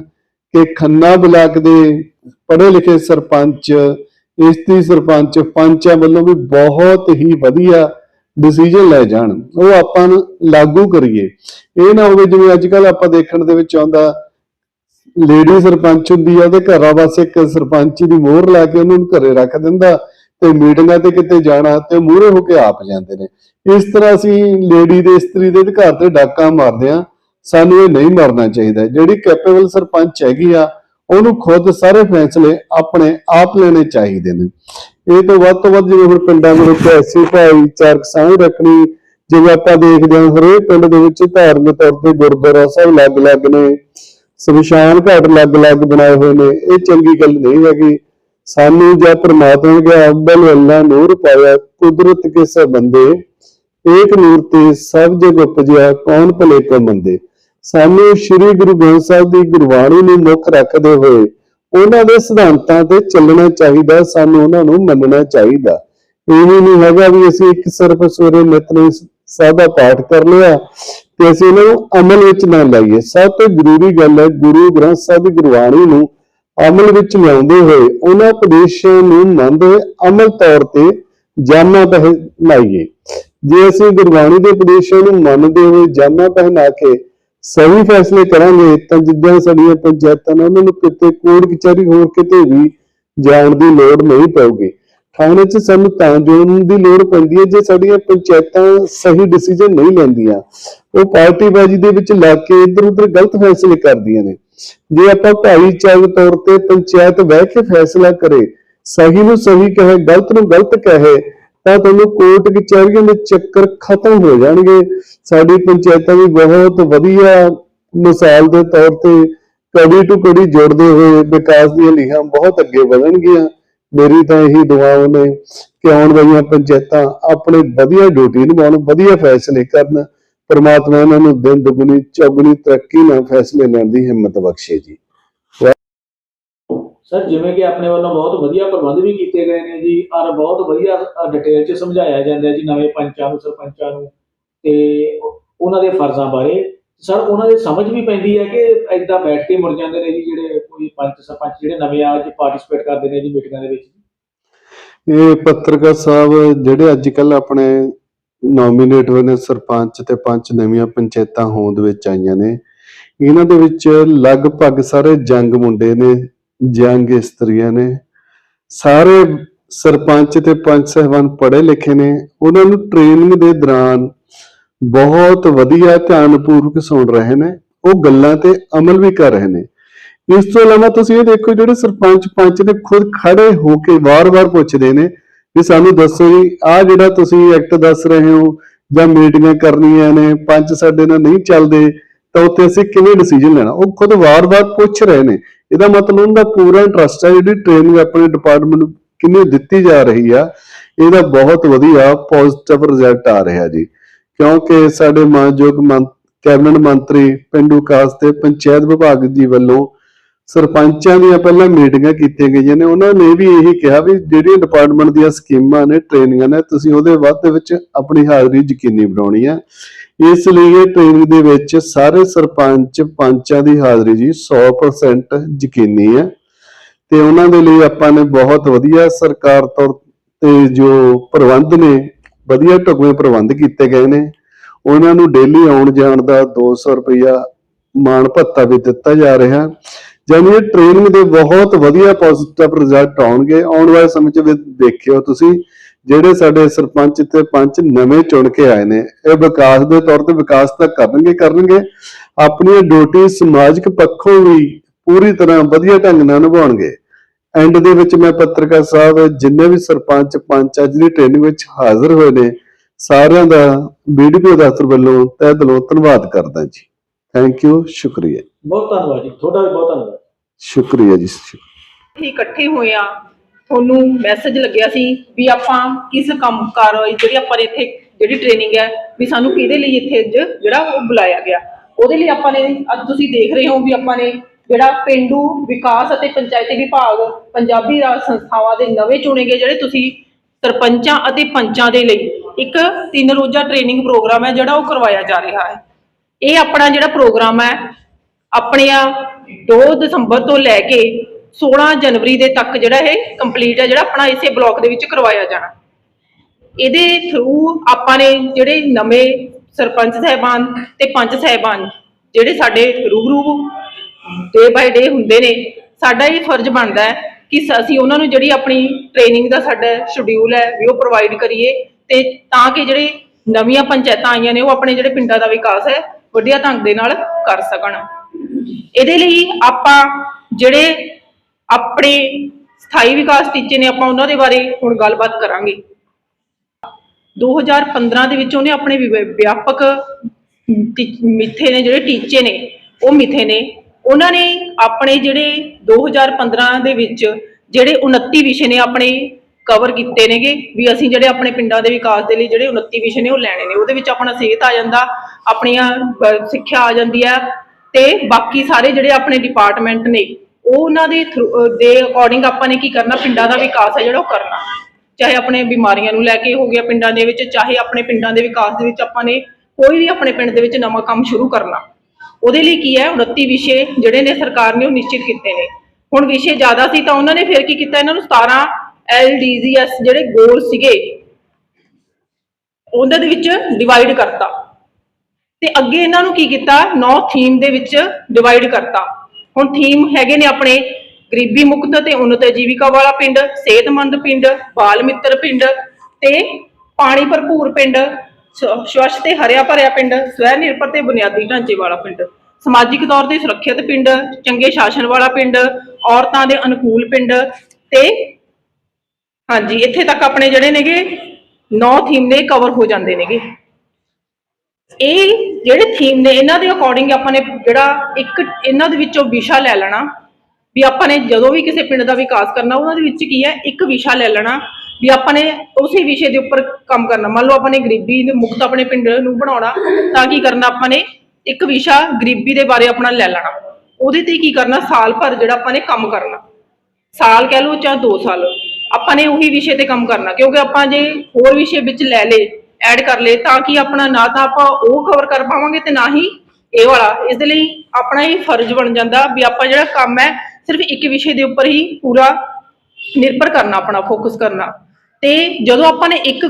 ਕਿ ਖੰਨਾ ਬਲਾਕ ਦੇ ਪੜ੍ਹੇ ਲਿਖੇ ਸਰਪੰਚ ਇਸਤਰੀ ਸਰਪੰਚ ਪੰਚਾਂ ਵੱਲੋਂ ਵੀ ਬਹੁਤ ਹੀ ਵਧੀਆ ਡਿਸੀਜਨ ਲੈ ਜਾਣ। ਉਹ ਆਪਾਂ ਲਾਗੂ ਕਰੀਏ। ਇਹ ਨਾ ਹੋਵੇ ਜਿਵੇਂ ਅੱਜ ਕੱਲ ਆਪਾਂ ਦੇਖਣ ਦੇ ਵਿੱਚ ਆਉਂਦਾ ਲੇਡੀ ਸਰਪੰਚ ਹੁੰਦੀ ਆ ਤੇ ਘਰਾਂ ਵਾਸਤੇ ਇੱਕ ਸਰਪੰਚੀ ਦੀ ਮੋਹਰ ਲਾ ਕੇ ਉਹਨੂੰ ਘਰੇ ਰੱਖ ਦਿੰਦਾ ਤੇ ਮੀਟਿੰਗਾਂ ਤੇ ਕਿਤੇ ਜਾਣਾ ਤੇ ਮੂਹਰੇ ਹੋ ਕੇ ਆਪ ਜਾਂਦੇ ਨੇ। ਇਸ ਤਰ੍ਹਾਂ ਅਸੀਂ ਲੇਡੀ ਦੇ ਇਸਤਰੀ ਦੇ ਅਧਿਕਾਰ ਤੇ ਡਾਕਾ ਮਾਰਦੇ ਆ ਸਾਨੂੰ ਇਹ ਨਹੀਂ ਮਰਨਾ ਚਾਹੀਦਾ। ਜਿਹੜੀ ਕੈਪੇਬਲ ਸਰਪੰਚ ਹੈਗੀ ਆ, ਉਹਨੂੰ ਖੁਦ ਸਾਰੇ ਫੈਸਲੇ ਆਪਣੇ ਆਪ ਲੈਣੇ ਚਾਹੀਦੇ ਨੇ। ਇਹ ਤੋਂ ਵੱਧ ਤੋਂ ਵੱਧ ਜਿਵੇਂ ਹੁਣ ਪਿੰਡਾਂ ਦੇ ਵਿੱਚ ਐਸੀ ਭਾਈਚਾਰਕ ਸਾਂਝ ਰੱਖਣੀ, ਜਿਵੇਂ ਆਪਾਂ ਦੇਖਦੇ ਹਾਂ ਹਰੇਕ ਪਿੰਡ ਦੇ ਵਿੱਚ ਧਾਰਮਿਕ ਤੌਰ ਤੇ ਗੁਰਦੁਆਰਾ ਸਾਹਿਬ ਅਲੱਗ-ਅਲੱਗ ਨੇ। ਸ਼ਮਸ਼ਾਨ ਘਾਟ ਅਲੱਗ-ਅਲੱਗ ਬਣਾਏ ਹੋਏ ਨੇ। ਇਹ ਚੰਗੀ ਗੱਲ ਨਹੀਂ ਹੈਗੀ ਸਾਨੂੰ ਜਾਂ ਪ੍ਰਮਾਤਮਾ ਦੇ ਅੰਬਲ ਅੱਲਾ ਨੂਰ ਪਾਇਆ ਕੁਦਰਤ ਕੇ ਸਭ ਏਕ ਨੂਰ ਤੇ ਸਭ ਜਗ ਉਪਜਿਆ ਕੌਣ ਭਲੇ ਕੋ ਮੰਦੇ। ਸਾਨੂੰ ਸ੍ਰੀ ਗੁਰੂ ਗ੍ਰੰਥ ਸਾਹਿਬ ਦੀ ਗੁਰਬਾਣੀ ਨੂੰ ਮੁੱਖ ਰੱਖਦੇ ਹੋਏ ਉਹਨਾਂ ਦੇ ਸਿਧਾਂਤਾਂ ਤੇ ਚੱਲਣਾ ਚਾਹੀਦਾ, ਸਾਨੂੰ ਉਹਨਾਂ ਨੂੰ ਮੰਨਣਾ ਚਾਹੀਦਾ। ਇਹ ਵੀ ਨਹੀਂ ਹੈਗਾ ਵੀ ਅਸੀਂ ਇੱਕ ਸਿਰਫ ਸਵੇਰੇ ਨਿਤਨੇਮ ਸਾਦਾ ਪਾਠ ਕਰ ਲਿਆ ਤੇ ਅਸੀਂ ਇਹਨਾਂ ਨੂੰ ਅਮਲ ਵਿੱਚ ਨਾ ਲਾਈਏ। ਸਭ ਤੋਂ ਜ਼ਰੂਰੀ ਗੱਲ ਹੈ ਗੁਰੂ ਗ੍ਰੰਥ ਸਾਹਿਬ ਦੀ ਗੁਰਬਾਣੀ ਨੂੰ ਅਮਲ ਵਿੱਚ ਲਿਆਉਂਦੇ ਹੋਏ ਉਹਨਾਂ ਉਪਦੇਸ਼ਾਂ ਨੂੰ ਮੰਨਦੇ ਅਮਲ ਤੌਰ ਤੇ ਜਾਨਾ ਪਹਿਨਾਈਏ। ਜੇ ਅਸੀਂ ਗੁਰਬਾਣੀ ਦੇ ਉਪਦੇਸ਼ਾਂ ਨੂੰ ਮੰਨਦੇ ਹੋਏ ਜਾਨਾ ਪਹਿਨਾ ਕੇ ਸਹੀ ਫੈਸਲੇ ਕਰਾਂਗੇ, ਤਾਂ ਜਿੱਦਾਂ ਸਾਡੀਆਂ ਪੰਚਾਇਤਾਂ ਨੇ ਉਹਨਾਂ ਨੂੰ ਕਿਤੇ ਕੋੜ ਕਚਹਿਰੀ ਹੋਰ ਕਿਤੇ ਵੀ ਜਾਣ ਦੀ ਲੋੜ ਨਹੀਂ ਪਊਗੀ। ਥਾਣੇ 'ਚ ਸਾਨੂੰ ਤਾਂ ਜੋੜਨ ਦੀ ਲੋੜ ਪੈਂਦੀ ਹੈ ਜੇ ਸਾਡੀਆਂ ਪੰਚਾਇਤਾਂ ਸਹੀ ਡਿਸੀਜਨ ਨਹੀਂ ਲੈਂਦੀਆਂ। ਉਹ ਪਾਰਟੀਬਾਜ਼ੀ ਦੇ ਵਿੱਚ ਲੱਗ ਕੇ ਇੱਧਰ ਉੱਧਰ ਗਲਤ ਫੈਸਲੇ ਕਰਦੀਆਂ ਨੇ। ਜੇ ਆਪਾਂ ਭਾਈਚਾਰਕ ਤੌਰ ਤੇ ਪੰਚਾਇਤ ਬਹਿ ਕੇ ਫੈਸਲਾ ਕਰੇ, ਸਹੀ ਨੂੰ ਸਹੀ ਕਹੇ, ਗਲਤ ਨੂੰ ਗਲਤ ਕਹੇ, ਤਾਂ ਤੁਹਾਨੂੰ ਕੋਰਟ ਕਚਹਿਰੀਆਂ ਦੇ ਚੱਕਰ ਖਤਮ ਹੋ ਜਾਣਗੇ। ਸਾਡੀ ਪੰਚਾਇਤਾਂ ਵੀ ਬਹੁਤ ਵਧੀਆ ਮਿਸਾਲ ਦੇ ਤੌਰ ਤੇ ਕੜੀ ਟੂ ਕੜੀ ਜੋੜਦੇ ਹੋਏ ਵਿਕਾਸ ਦੀਆਂ ਲੀਹਾਂ ਬਹੁਤ ਅੱਗੇ ਵਧਣਗੀਆਂ। ਮੇਰੀ ਤਾਂ ਇਹੀ ਦੁਆਵਾਂ ਨੇ ਕਿ ਆਉਣ ਵਾਲੀਆਂ ਪੰਚਾਇਤਾਂ ਆਪਣੇ ਵਧੀਆ ਡਿਊਟੀ ਨਿਭਾਉਣ, ਵਧੀਆ ਫੈਸਲੇ ਕਰਨ। ਪਰਮਾਤਮਾ ਇਹਨਾਂ ਨੂੰ ਦਿਨ ਦੁਗਣੀ, ਚੌਗੁਣੀ ਤਰੱਕੀ ਨਾਲ ਫੈਸਲੇ ਲੈਣ ਦੀ ਹਿੰਮਤ ਬਖਸ਼ੇ ਜੀ। ਸਰ, ਜਿਵੇਂ ਕਿ ਆਪਣੇ ਵੱਲੋਂ ਬਹੁਤ ਵਧੀਆ ਪ੍ਰਬੰਧ ਵੀ ਕੀਤੇ ਗਏ ਨੇ ਜੀ, ਔਰ ਬਹੁਤ ਵਧੀਆ ਡਿਟੇਲ 'ਚ ਸਮਝਾਇਆ ਜਾਂਦਾ ਜੀ ਨਵੇਂ ਪੰਚਾਂ ਨੂੰ, ਸਰਪੰਚਾਂ ਨੂੰ, ਤੇ ਉਹਨਾਂ ਦੇ ਫਰਜ਼ਾਂ ਬਾਰੇ। ਸਰ, ਉਹਨਾਂ ਦੇ ਸਮਝ ਵੀ ਪੈਂਦੀ ਹੈ ਕਿ ਏਦਾਂ ਬੈਠ ਕੇ ਮੁੜ ਜਾਂਦੇ ਨੇ ਜੀ, ਜਿਹੜੇ ਕੋਈ ਪੰਚ ਸਰਪੰਚ ਜਿਹੜੇ ਨਵੇਂ ਆ ਜੀ ਪਾਰਟਿਸਿਪੇਟ ਕਰਦੇ ਨੇ ਜੀ ਮੀਟਿੰਗਾਂ ਦੇ ਵਿੱਚ ਇਹ ਪੱਤਰਕਾਰ ਸਾਹਿਬ, ਜਿਹੜੇ ਅੱਜ ਕੱਲ ਆਪਣੇ ਨੋਮੀਨੇਟ ਹੋਏ ਨੇ ਸਰਪੰਚ ਤੇ ਪੰਚ ਨਵੀਆਂ ਪੰਚਾਇਤਾਂ ਹੋਂਦ ਵਿੱਚ ਆਈਆਂ ਨੇ, ਇਹਨਾਂ ਦੇ ਵਿੱਚ ਲਗਭਗ ਸਾਰੇ ਜੰਗ ਮੁੰਡੇ ਨੇ, ਜੰਗ ਇਸਤਰੀਆਂ ਨੇ, ਸਾਰੇ ਸਰਪੰਚ ਤੇ ਪੰਚ ਸਹਿਬਾਨ ਪੜ੍ਹੇ ਲਿਖੇ ਨੇ, ਉਹਨਾਂ ਨੂੰ ਟ੍ਰੇਨਿੰਗ ਦੇ ਦੌਰਾਨ ਬਹੁਤ ਵਧੀਆ ਧਿਆਨਪੂਰਵਕ ਸੁਣ ਰਹੇ ਨੇ, ਉਹ ਗੱਲਾਂ ਤੇ ਅਮਲ ਵੀ ਕਰ ਰਹੇ ਨੇ। ਇਸ ਤੋਂ ਇਲਾਵਾ ਤੁਸੀਂ ਇਹ ਦੇਖੋ ਜਿਹੜੇ ਸਰਪੰਚ ਪੰਚ ਨੇ ਖੁਦ ਖੜੇ ਹੋ ਕੇ ਵਾਰ-ਵਾਰ ਪੁੱਛਦੇ ਨੇ ਵੀ ਸਾਨੂੰ ਦੱਸੋ ਜੀ, ਆਹ ਜਿਹੜਾ ਤੁਸੀਂ ਐਕਟ ਦੱਸ ਰਹੇ ਹੋ ਜਾਂ ਮੀਟਿੰਗਾਂ ਕਰਨੀਆਂ ਨੇ, ਪੰਚ ਸਾਡੇ ਨਾਲ ਨਹੀਂ ਚੱਲਦੇ, ਤਾਂ ਉੱਥੇ ਅਸੀਂ ਕਿਵੇਂ ਡਿਸੀਜਨ ਲੈਣਾ? ਉਹ ਖੁਦ ਵਾਰ-ਵਾਰ ਪੁੱਛ ਰਹੇ ਨੇ। ਇਹਦਾ ਮਤਲਬ ਉਹਨਾਂ ਦਾ ਪੂਰਾ ਇੰਟਰਸਟ ਹੈ ਜਿਹੜੀ ਟ੍ਰੇਨਿੰਗ ਆਪਣੇ ਡਿਪਾਰਟਮੈਂਟ ਨੂੰ ਕਿੰਨੇ ਦਿੱਤੀ ਜਾ ਰਹੀ ਆ, ਇਹਦਾ ਬਹੁਤ ਵਧੀਆ ਪੋਜ਼ਿਟਿਵ ਰਿਜ਼ਲਟ ਆ ਰਿਹਾ ਜੀ। ਕਿਉਂਕਿ ਸਾਡੇ ਮਾਨਯੋਗ ਮੰ- ਕੈਬਨਿਟ ਮੰਤਰੀ ਪਿੰਡੂ ਵਿਕਾਸ ਤੇ ਪੰਚਾਇਤ ਵਿਭਾਗ ਜੀ ਵੱਲੋਂ ਸਰਪੰਚਾਂ ਦੀਆਂ ਪਹਿਲਾਂ ਮੀਟਿੰਗਾਂ ਕੀਤੀਆਂ ਗਈਆਂ ਨੇ। ਉਹਨਾਂ ਨੇ ਵੀ ਇਹੀ ਕਿਹਾ ਵੀ ਜਿਹੜੀਆਂ ਡਿਪਾਰਟਮੈਂਟ ਦੀਆਂ ਸਕੀਮਾਂ ਨੇ ਟ੍ਰੇਨਿੰਗਾਂ ਨੇ, ਤੁਸੀਂ ਉਹਦੇ ਵੱਧ ਦੇ ਵਿੱਚ ਆਪਣੀ ਹਾਜ਼ਰੀ ਯਕੀਨੀ ਬਣਾਉਣੀ ਹੈ ਇਸ ਲਈ ਇਹ ਟ੍ਰੇਨਿੰਗ ਦੇ ਵਿੱਚ ਸਾਰੇ ਸਰਪੰਚ ਪੰਚਾਂ ਦੀ ਹਾਜ਼ਰੀ ਜੀ 100% ਯਕੀਨੀ ਹੈ ਤੇ ਉਹਨਾਂ ਦੇ ਲਈ ਆਪਾਂ ਨੇ ਬਹੁਤ ਵਧੀਆ ਸਰਕਾਰ ਤੌਰ ਤੇ ਜੋ ਪ੍ਰਬੰਧ ਨੇ ਵਧੀਆ ਢੁਕਵੇਂ ਪ੍ਰਬੰਧ ਕੀਤੇ ਗਏ ਨੇ। ਉਹਨਾਂ ਨੂੰ ਡੇਲੀ ਆਉਣ ਜਾਣ ਦਾ 200 ਰੁਪਇਆ ਮਾਣ ਭੱਤਾ ਵੀ ਦਿੱਤਾ ਜਾ ਰਿਹਾ। ਜਾਨੀ ਇਹ ਟ੍ਰੇਨਿੰਗ ਦੇ ਬਹੁਤ ਵਧੀਆ ਪੋਜ਼ਿਟਿਵ ਰਿਜ਼ਲਟ ਆਉਣਗੇ। ਆਉਣ ਵਾਲੇ ਸਮੇਂ 'ਚ ਦੇਖਿਓ ਤੁਸੀਂ, ਜਿਹੜੇ ਸਾਡੇ ਸਰਪੰਚ ਤੇ ਪੰਚ ਨਵੇਂ ਚੁਣ ਕੇ ਆਏ ਨੇ, ਇਹ ਵਿਕਾਸ ਦੇ ਤੌਰ ਤੇ ਵਿਕਾਸ ਤਾਂ ਕਰਨਗੇ ਕਰਨਗੇ। ਆਪਣੀ ਡਿਊਟੀ ਸਮਾਜਿਕ ਪੱਖੋਂ ਵੀ ਪੂਰੀ ਤਰ੍ਹਾਂ ਵਧੀਆ ਢੰਗ ਨਾਲ ਨਿਭਾਉਣਗੇ। ਐਂਡ ਦੇ ਵਿੱਚ ਮੈਂ ਪੱਤਰਕਾਰ ਸਾਹਿਬ ਜਿੰਨੇ ਵੀ ਸਰਪੰਚ ਪੰਚ ਅੱਜ ਦੀ ਟ੍ਰੇਨਿੰਗ ਵਿੱਚ ਹਾਜ਼ਰ ਹੋਏ ਨੇ ਸਾਰਿਆਂ ਦਾ ਬੀਡੀਪੀ ਦਫ਼ਤਰ ਵੱਲੋਂ ਤਹਿ ਦਿਲੋਂ ਧੰਨਵਾਦ ਕਰਦਾ ਜੀ। ਥੈਂਕ ਯੂ ਸ਼ੁਕਰੀਆ। ਬਹੁਤ ਧੰਨਵਾਦ ਜੀ ਤੁਹਾਡਾ ਵੀ ਬਹੁਤ ਧੰਨਵਾਦ। ਸ਼ੁਕਰੀਆ ਜੀ ਅਸੀਂ ਇਕੱਠੇ ਹੋਏ ਆ ਤੁਹਾਨੂੰ ਮੈਸੇਜ ਲੱਗਿਆ ਸੀ ਵੀ ਆਪਾਂ ਕਿਸ ਕੰਮ ਕਾਰਵਾਈ ਜਿਹੜੀ ਆਪਾਂ ਇੱਥੇ ਜਿਹੜੀ ਟ੍ਰੇਨਿੰਗ ਹੈ ਵੀ ਸਾਨੂੰ ਕਿਹਦੇ ਲਈ ਇੱਥੇ ਅੱਜ ਜਿਹੜਾ ਉਹ ਬੁਲਾਇਆ ਗਿਆ। ਉਹਦੇ ਲਈ ਆਪਾਂ ਨੇ ਅੱਜ ਤੁਸੀਂ ਦੇਖ ਰਹੇ ਹੋ ਵੀ ਆਪਾਂ ਨੇ ਜਿਹੜਾ ਪਿੰਡੂ ਵਿਕਾਸ ਅਤੇ ਪੰਚਾਇਤੀ ਵਿਭਾਗ ਪੰਜਾਬੀ ਰਾਜ ਸੰਸਥਾਵਾਂ ਦੇ ਨਵੇਂ ਚੁਣੇ ਗਏ ਜਿਹੜੇ ਤੁਸੀਂ ਸਰਪੰਚਾਂ ਅਤੇ ਪੰਚਾਂ ਦੇ ਲਈ ਇੱਕ ਤਿੰਨ ਰੋਜ਼ਾ ਟ੍ਰੇਨਿੰਗ ਪ੍ਰੋਗਰਾਮ ਹੈ ਜਿਹੜਾ ਉਹ ਕਰਵਾਇਆ ਜਾ ਰਿਹਾ ਹੈ। ਇਹ ਆਪਣਾ ਜਿਹੜਾ ਪ੍ਰੋਗਰਾਮ ਹੈ ਆਪਣੇ ਆ 2 ਦਸੰਬਰ ਤੋਂ ਲੈ ਕੇ 16 ਜਨਵਰੀ ਦੇ ਤੱਕ ਜਿਹੜਾ ਇਹ ਕੰਪਲੀਟ ਹੈ, ਜਿਹੜਾ ਆਪਣਾ ਇਸੇ ਬਲਾਕ ਦੇ ਵਿੱਚ ਕਰਵਾਇਆ ਜਾਣਾ। ਇਹਦੇ ਥਰੂ ਆਪਾਂ ਨੇ ਜਿਹੜੇ ਨਵੇਂ ਸਰਪੰਚ ਸਹਿਬਾਨ ਤੇ ਪੰਚ ਸਹਿਬਾਨ, ਜਿਹੜੇ ਸਾਡੇ ਰੂਬਰੂ ਡੇ ਬਾਈ ਡੇ ਹੁੰਦੇ ਨੇ। ਸਾਡਾ ਇਹ ਫਰਜ਼ ਬਣਦਾ ਹੈ ਕਿ ਅਸੀਂ ਉਹਨਾਂ ਨੂੰ ਜਿਹੜੀ ਆਪਣੀ ਟ੍ਰੇਨਿੰਗ ਦਾ ਸਾਡਾ ਸ਼ਡਿਊਲ ਹੈ, ਵੀ ਉਹ ਪ੍ਰੋਵਾਈਡ ਕਰੀਏ ਤੇ ਤਾਂ ਕਿ ਜਿਹੜੇ ਨਵੀਆਂ ਪੰਚਾਇਤਾਂ ਆਈਆਂ ਨੇ, ਉਹ ਆਪਣੇ ਜਿਹੜੇ ਪਿੰਡਾਂ ਦਾ ਵਿਕਾਸ ਹੈ, ਵਧੀਆ ਢੰਗ ਦੇ ਨਾਲ ਕਰ ਸਕਣ। ਇਹਦੇ ਲਈ ਆਪਾਂ ਜਿਹੜੇ ਆਪਣੇ ਸਥਾਈ ਵਿਕਾਸ ਟੀਚੇ ਨੇ, ਆਪਾਂ ਉਹਨਾਂ ਦੇ ਬਾਰੇ ਹੁਣ ਗੱਲਬਾਤ ਕਰਾਂਗੇ। 2015 ਦੇ ਵਿੱਚ ਉਹਨੇ ਆਪਣੇ ਵਿਆਪਕ ਟੀ- ਮਿੱਥੇ ਨੇ, ਜਿਹੜੇ ਟੀਚੇ ਨੇ, ਉਹ ਮਿੱਥੇ ਨੇ। ਉਹਨਾਂ ਨੇ ਆਪਣੇ ਜਿਹੜੇ 2015 ਦੇ ਵਿੱਚ ਜਿਹੜੇ 29 ਵਿਸ਼ੇ ਨੇ ਆਪਣੇ ਕਵਰ ਕੀਤੇ ਨੇਗੇ, ਵੀ ਅਸੀਂ ਜਿਹੜੇ ਆਪਣੇ ਪਿੰਡਾਂ ਦੇ ਵਿਕਾਸ ਦੇ ਲਈ ਜਿਹੜੇ 29 ਵਿਸ਼ੇ ਨੇ ਉਹ ਲੈਣੇ ਨੇ। ਉਹਦੇ ਵਿੱਚ ਆਪਣਾ ਸਿਹਤ ਆ ਜਾਂਦਾ, ਆਪਣੀਆਂ ਸਿੱਖਿਆ ਆ ਜਾਂਦੀ ਹੈ ਤੇ ਬਾਕੀ ਸਾਰੇ ਜਿਹੜੇ ਆਪਣੇ ਡਿਪਾਰਟਮੈਂਟ ਨੇ, ਉਹ ਉਹਨਾਂ ਦੇ through- ਦੇ ਅਕੋਰਡਿੰਗ ਆਪਾਂ ਨੇ ਕੀ ਕਰਨਾ, ਪਿੰਡਾਂ ਦਾ ਵਿਕਾਸ ਹੈ ਜਿਹੜਾ ਉਹ ਕਰਨਾ। ਚਾਹੇ ਆਪਣੇ ਬਿਮਾਰੀਆਂ ਨੂੰ ਲੈ ਕੇ ਹੋ ਗਿਆ ਪਿੰਡਾਂ ਦੇ ਵਿੱਚ, ਚਾਹੇ ਆਪਣੇ ਪਿੰਡਾਂ ਦੇ ਵਿਕਾਸ ਦੇ ਵਿੱਚ ਆਪਾਂ ਨੇ ਕੋਈ ਵੀ ਆਪਣੇ ਪਿੰਡ ਦੇ ਵਿੱਚ ਨਵਾਂ ਕੰਮ ਸ਼ੁਰੂ ਕਰਨਾ। ਉਹਦੇ ਲਈ ਕੀ ਹੈ? 29 ਵਿਸ਼ੇ ਜਿਹੜੇ ਨੇ ਸਰਕਾਰ ਨੇ ਉਹ ਨਿਸ਼ਚਿਤ ਕੀਤੇ ਨੇ। ਹੁਣ ਵਿਸ਼ੇ ਜ਼ਿਆਦਾ ਸੀ ਤਾਂ ਉਹਨਾਂ ਨੇ ਫਿਰ ਕੀ ਕੀਤਾ? ਇਹਨਾਂ ਨੂੰ 17 ਐਲਡੀਜੀਐਸ ਜਿਹੜੇ ਗੋਲ ਸੀਗੇ ਉਹਨਾਂ ਦੇ ਵਿੱਚ ਡਿਵਾਈਡ ਕਰਤਾ। ਤੇ ਅੱਗੇ ਇਹਨਾਂ ਨੂੰ ਕੀ ਕੀਤਾ? ਨੌ ਥੀਮ ਦੇ ਵਿੱਚ ਡਿਵਾਈਡ ਕਰਤਾ। ਹੁਣ ਥੀਮ ਹੈਗੇ ਨੇ ਆਪਣੇ ਗਰੀਬੀ ਮੁਕਤ ਤੇ ਉન્નਤ ਜੀਵਿਕਾ ਵਾਲਾ ਪਿੰਡ, ਸਿਹਤਮੰਦ ਪਿੰਡ, ਬਾਲ ਮਿੱਤਰ ਪਿੰਡ ਤੇ ਪਾਣੀ ਭਰਪੂਰ ਪਿੰਡ। ਸਵੱਛ ਤੇ ਹਰਿਆ ਭਰਿਆ ਪਿੰਡ ਸਵੈ ਨਿਰਭਰ ਤੇ ਬੁਨਿਆਦੀ ਢਾਂਚੇ ਵਾਲਾ ਪਿੰਡ। ਸਮਾਜਿਕ ਤੌਰ ਤੇ ਸੁਰੱਖਿਅਤ ਪਿੰਡ, ਚੰਗੇ ਸ਼ਾਸਨ ਵਾਲਾ ਪਿੰਡ, ਔਰਤਾਂ ਦੇ ਅਨੁਕੂਲ ਪਿੰਡ ਤੇ ਹਾਂਜੀ, ਇੱਥੇ ਤੱਕ ਆਪਣੇ ਜਿਹੜੇ ਨੇਗੇ, ਨੌ ਥੀਮ ਨੇ ਕਵਰ ਹੋ ਜਾਂਦੇ ਨੇਗੇ। ਇਹ ਜਿਹੜੇ ਥੀਮ ਨੇ, ਇਹਨਾਂ ਦੇ ਅਕੋਰਡਿੰਗ ਆਪਾਂ ਨੇ ਜਿਹੜਾ ਇੱਕ, ਇਹਨਾਂ ਦੇ ਵਿੱਚੋਂ ਵਿਸ਼ਾ ਲੈ ਲੈਣਾ, ਵੀ ਆਪਾਂ ਨੇ ਜਦੋਂ ਵੀ ਕਿਸੇ ਪਿੰਡ ਦਾ ਵਿਕਾਸ ਕਰਨਾ, ਉਹਨਾਂ ਦੇ ਵਿੱਚ ਕੀ ਹੈ? ਇੱਕ ਵਿਸ਼ਾ ਲੈ ਲੈਣਾ ਵੀ ਆਪਾਂ ਨੇ ਉਸੇ ਵਿਸ਼ੇ ਦੇ ਉੱਪਰ ਕੰਮ ਕਰਨਾ। ਮੰਨ ਲਓ ਆਪਾਂ ਨੇ ਗਰੀਬੀ ਦੇ ਮੁਕਤ ਆਪਣੇ ਪਿੰਡ ਨੂੰ ਬਣਾਉਣਾ, ਤਾਂ ਕੀ ਕਰਨਾ ਆਪਾਂ ਨੇ? ਇੱਕ ਵਿਸ਼ਾ ਗਰੀਬੀ ਦੇ ਬਾਰੇ ਆਪਣਾ ਲੈ ਲੈਣਾ। ਉਹਦੇ ਤੇ ਕੀ ਕਰਨਾ? ਸਾਲ ਭਰ ਜਿਹੜਾ ਆਪਾਂ ਨੇ ਕੰਮ ਕਰਨਾ। ਸਾਲ ਕਹਿ ਲਓ ਜਾਂ 2 ਸਾਲ, ਆਪਾਂ ਨੇ ਉਹੀ ਵਿਸ਼ੇ ਤੇ ਕੰਮ ਕਰਨਾ। ਕਿਉਂਕਿ ਆਪਾਂ ਜੇ ਹੋਰ ਵਿਸ਼ੇ ਵਿੱਚ ਲੈ ਲੇ ਐਡ ਕਰ ਲੇ ਤਾਂ ਕਿ ਆਪਣਾ ਨਾ ਤਾਂ ਆਪਾਂ ਉਹ ਕਵਰ ਕਰ ਪਾਵਾਂਗੇ ਤੇ ਨਾ ਹੀ ਇਹ ਵਾਲਾ। ਇਸ ਦੇ ਲਈ ਆਪਣਾ ਹੀ ਫਰਜ਼ ਬਣ ਜਾਂਦਾ ਵੀ ਆਪਾਂ ਜਿਹੜਾ ਕੰਮ ਹੈ, ਸਿਰਫ ਇੱਕ ਵਿਸ਼ੇ ਦੇ ਉੱਪਰ ਹੀ ਪੂਰਾ ਨਿਰਭਰ ਕਰਨਾ, ਆਪਣਾ ਫੋਕਸ ਕਰਨਾ। ਤੇ ਜਦੋਂ ਆਪਾਂ ਨੇ ਇੱਕ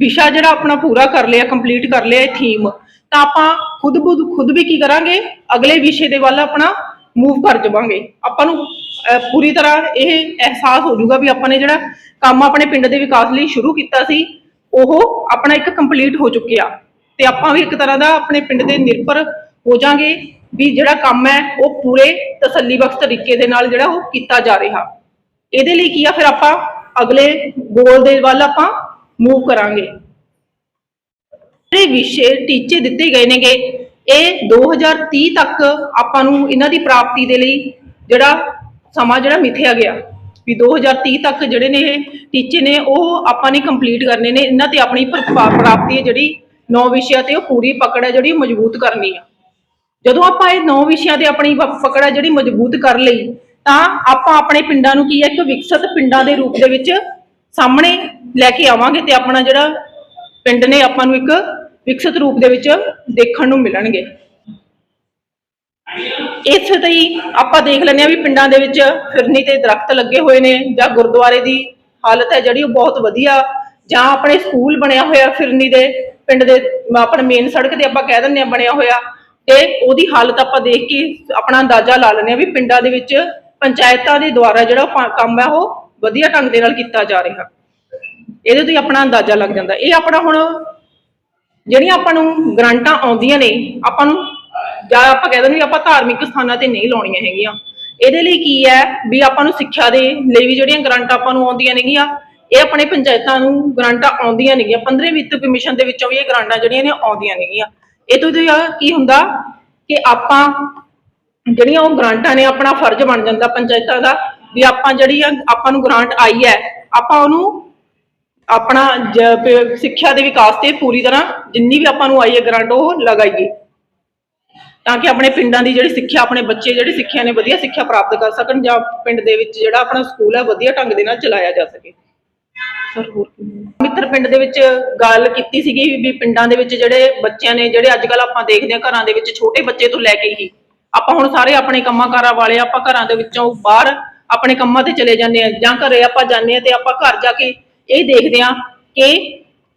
ਵਿਸ਼ਾ ਜਿਹੜਾ ਆਪਣਾ ਪੂਰਾ ਕਰ ਲਿਆ ਕੰਪਲੀਟ ਕਰ ਲਿਆ ਇਹ ਥੀਮ ਤਾਂ ਆਪਾਂ ਖੁਦ ਬੁਦ ਖੁਦ ਵੀ ਕੀ ਕਰਾਂਗੇ? ਅਗਲੇ ਵਿਸ਼ੇ ਦੇ ਵੱਲ ਆਪਣਾ ਮੂਵ ਕਰ ਜਾਵਾਂਗੇ। ਆਪਾਂ ਨੂੰ ਪੂਰੀ ਤਰ੍ਹਾਂ ਇਹ ਅਹਿਸਾਸ ਹੋ ਜਾਊਗਾ ਵੀ ਆਪਾਂ ਨੇ ਜਿਹੜਾ ਕੰਮ ਆਪਣੇ ਪਿੰਡ ਦੇ ਵਿਕਾਸ ਲਈ ਸ਼ੁਰੂ ਕੀਤਾ ਸੀ, ਉਹ ਆਪਣਾ ਇੱਕ ਕੰਪਲੀਟ ਹੋ ਚੁੱਕਿਆ। ਤੇ ਆਪਾਂ ਵੀ ਇੱਕ ਤਰ੍ਹਾਂ ਦਾ ਆਪਣੇ ਪਿੰਡ ਦੇ ਨਿਰਭਰ ਹੋ ਜਾਾਂਗੇ ਵੀ ਜਿਹੜਾ ਕੰਮ ਹੈ, ਉਹ ਪੂਰੇ ਤਸੱਲੀਬਖਸ਼ ਤਰੀਕੇ ਦੇ ਨਾਲ ਜਿਹੜਾ ਉਹ ਕੀਤਾ ਜਾ ਰਿਹਾ। ਇਹਦੇ ਲਈ ਕੀ ਆ, ਫਿਰ ਆਪਾਂ ਅਗਲੇ ਗੋਲ ਦੇ ਵੱਲ ਆਪਾਂ ਮੂਵ ਕਰਾਂਗੇ। ਜਿਹੜੇ ਵਿਸ਼ੇ ਟੀਚੇ ਦਿੱਤੇ ਗਏ ਨੇਗੇ, ਇਹ 2030 ਤੱਕ ਆਪਾਂ ਨੂੰ ਇਹਨਾਂ ਦੀ ਪ੍ਰਾਪਤੀ ਦੇ ਲਈ ਜਿਹੜਾ ਸਮਾਂ ਜਿਹੜਾ ਮਿਥਿਆ ਗਿਆ। ਵੀ 2030 ਤੱਕ ਜਿਹੜੇ ਨੇ ਇਹ ਟੀਚੇ ਨੇ, ਉਹ ਆਪਾਂ ਨੇ ਕੰਪਲੀਟ ਕਰਨੇ ਨੇ। ਇਹਨਾਂ ਤੇ ਆਪਣੀ ਪ੍ਰਾਪਤੀ ਹੈ ਜਿਹੜੀ ਨੌ ਵਿਸ਼ਿਆਂ ਤੇ ਉਹ ਪੂਰੀ ਪਕੜ ਹੈ ਜਿਹੜੀ ਮਜ਼ਬੂਤ ਕਰਨੀ ਆ। ਜਦੋਂ ਆਪਾਂ ਇਹ ਨੌ ਵਿਸ਼ਿਆਂ ਤੇ ਆਪਣੀ ਪਕੜ ਹੈ ਜਿਹੜੀ ਮਜ਼ਬੂਤ ਕਰ ਲਈ ਤਾਂ ਆਪਾਂ ਆਪਣੇ ਪਿੰਡਾਂ ਨੂੰ ਕੀ ਹੈ, ਇੱਕ ਵਿਕਸਿਤ ਪਿੰਡਾਂ ਦੇ ਰੂਪ ਦੇ ਵਿੱਚ ਸਾਹਮਣੇ ਲੈ ਕੇ ਆਵਾਂਗੇ ਤੇ ਆਪਣਾ ਜਿਹੜਾ ਪਿੰਡ ਨੇ ਆਪਾਂ ਨੂੰ ਇੱਕ ਵਿਕਸਿਤ ਰੂਪ ਦੇ ਵਿੱਚ ਦੇਖਣ ਨੂੰ ਮਿਲਣਗੇ। ਇਸ ਤੇ ਆਪਾਂ ਦੇਖ ਲੈਂਦੇ ਆ ਵੀ ਪਿੰਡਾਂ ਦੇ ਵਿੱਚ ਫਿਰਨੀ ਤੇ ਦਰਖਤ ਲੱਗੇ ਹੋਏ ਨੇ ਜਾਂ ਗੁਰਦੁਆਰੇ ਦੀ ਹਾਲਤ ਹੈ ਜਿਹੜੀ ਉਹ ਬਹੁਤ ਵਧੀਆ, ਜਾਂ ਆਪਣੇ ਸਕੂਲ ਬਣਿਆ ਹੋਇਆ ਫਿਰਨੀ ਦੇ ਪਿੰਡ ਦੇ ਆਪਣੇ ਮੇਨ ਸੜਕ ਤੇ ਆਪਾਂ ਕਹਿ ਦਿੰਦੇ ਆ ਬਣਿਆ ਹੋਇਆ ਤੇ ਉਹਦੀ ਹਾਲਤ ਆਪਾਂ ਦੇਖ ਕੇ ਆਪਣਾ ਅੰਦਾਜ਼ਾ ਲਾ ਲੈਂਦੇ ਆ ਵੀ ਪਿੰਡਾਂ ਦੇ ਵਿੱਚ ਪੰਚਾਇਤਾਂ ਦੇ ਦੁਆਰਾ ਜਿਹੜਾ ਪ- ਕੰਮ ਹੈ ਉਹ ਵਧੀਆ ਢੰਗ ਦੇ ਨਾਲ ਕੀਤਾ ਜਾ ਰਿਹਾ। ਇਹਦੇ ਤੋਂ ਹੀ ਆਪਣਾ ਅੰਦਾਜ਼ਾ ਲੱਗ ਜਾਂਦਾ। ਇਹ ਆਪਣਾ ਹੁਣ ਜਿਹੜੀਆਂ ਆਪਾਂ ਨੂੰ ਗ੍ਰਾਂਟਾਂ ਆਉਂਦੀਆਂ ਨੇ, ਆਪਾਂ ਨੂੰ ਜਾਂ ਆਪਾਂ ਕਹਿ ਦਿੰਦੇ ਵੀ ਆਪਾਂ ਧਾਰਮਿਕ ਸਥਾਨਾਂ ਤੇ ਨਹੀਂ ਲਾਉਣੀਆਂ ਹੈਗੀਆਂ। ਇਹਦੇ ਲਈ ਕੀ ਹੈ ਵੀ ਆਪਾਂ ਨੂੰ ਸਿੱਖਿਆ ਦੇ ਲਈ ਵੀ ਜਿਹੜੀਆਂ ਗ੍ਰਾਂਟਾਂ ਆਪਾਂ ਨੂੰ ਆਉਂਦੀਆਂ ਨੇਗੀਆਂ, ਇਹ ਆਪਣੇ ਪੰਚਾਇਤਾਂ ਨੂੰ ਗ੍ਰਾਂਟਾਂ ਆਉਂਦੀਆਂ ਨੇਗੀਆਂ। 15 ਵਿੱਤ ਕਮਿਸ਼ਨ ਦੇ ਵਿੱਚੋਂ ਵੀ ਇਹ ਗ੍ਰਾਂਟਾਂ ਜਿਹੜੀਆਂ ਨੇ ਆਉਂਦੀਆਂ ਨੇਗੀਆਂ। ਇਹ ਤੋਂ ਜੀ ਕੀ ਹੁੰਦਾ ਕਿ ਆਪਾਂ ਜਿਹੜੀਆਂ ਉਹ ਗ੍ਰਾਂਟਾਂ ਨੇ ਆਪਣਾ ਫਰਜ਼ ਬਣ ਜਾਂਦਾ ਪੰਚਾਇਤਾਂ ਦਾ ਵੀ ਆਪਾਂ ਜਿਹੜੀ ਆ ਆਪਾਂ ਨੂੰ ਗ੍ਰਾਂਟ ਆਈ ਹੈ ਆਪਾਂ ਉਹਨੂੰ ਆਪਣਾ ਸਿੱਖਿਆ ਦੇ ਵਿਕਾਸ ਤੇ ਪੂਰੀ ਤਰ੍ਹਾਂ ਜਿੰਨੀ ਵੀ ਆਪਾਂ ਨੂੰ ਆਈ ਹੈ ਗ੍ਰਾਂਟ ਉਹ ਲਗਾਈਏ ਤਾਂ ਕਿ ਆਪਣੇ ਪਿੰਡਾਂ ਦੀ ਜਿਹੜੀ ਸਿੱਖਿਆ ਆਪਣੇ ਬੱਚੇ ਜਿਹੜੀ ਸਿੱਖਿਆ ਨੇ ਵਧੀਆ ਸਿੱਖਿਆ ਪ੍ਰਾਪਤ ਕਰ ਸਕਣ ਜਾਂ ਪਿੰਡ ਦੇ ਵਿੱਚ ਜਿਹੜਾ ਆਪਣਾ ਸਕੂਲ ਹੈ ਵਧੀਆ ਢੰਗ ਦੇ ਨਾਲ ਚਲਾਇਆ ਜਾ ਸਕੇ ਸਰ ਹੋਰ ਕੀ? ਮਿੱਤਰ ਪਿੰਡ ਦੇ ਵਿੱਚ ਗੱਲ ਕੀਤੀ ਸੀਗੀ ਵੀ ਪਿੰਡਾਂ ਦੇ ਵਿੱਚ ਜਿਹੜੇ ਬੱਚਿਆਂ ਨੇ ਜਿਹੜੇ ਅੱਜ ਕੱਲ ਆਪਾਂ ਦੇਖਦੇ ਹਾਂ ਘਰਾਂ ਦੇ ਵਿੱਚ ਛੋਟੇ ਬੱਚੇ ਤੋਂ ਲੈ ਕੇ ਹੀ ਆਪਾਂ ਹੁਣ ਸਾਰੇ ਆਪਣੇ ਕੰਮਾਂ ਕਾਰਾਂ ਵਾਲੇ ਆਪਾਂ ਘਰਾਂ ਦੇ ਵਿੱਚੋਂ ਬਾਹਰ ਆਪਣੇ ਕੰਮਾਂ ਤੇ ਚਲੇ ਜਾਂਦੇ ਆ ਜਾਂ ਘਰੇ ਆਪਾਂ ਜਾਂਦੇ ਆ ਤੇ ਆਪਾਂ ਘਰ ਜਾ ਕੇ ਇਹ ਦੇਖਦੇ ਆ ਕਿ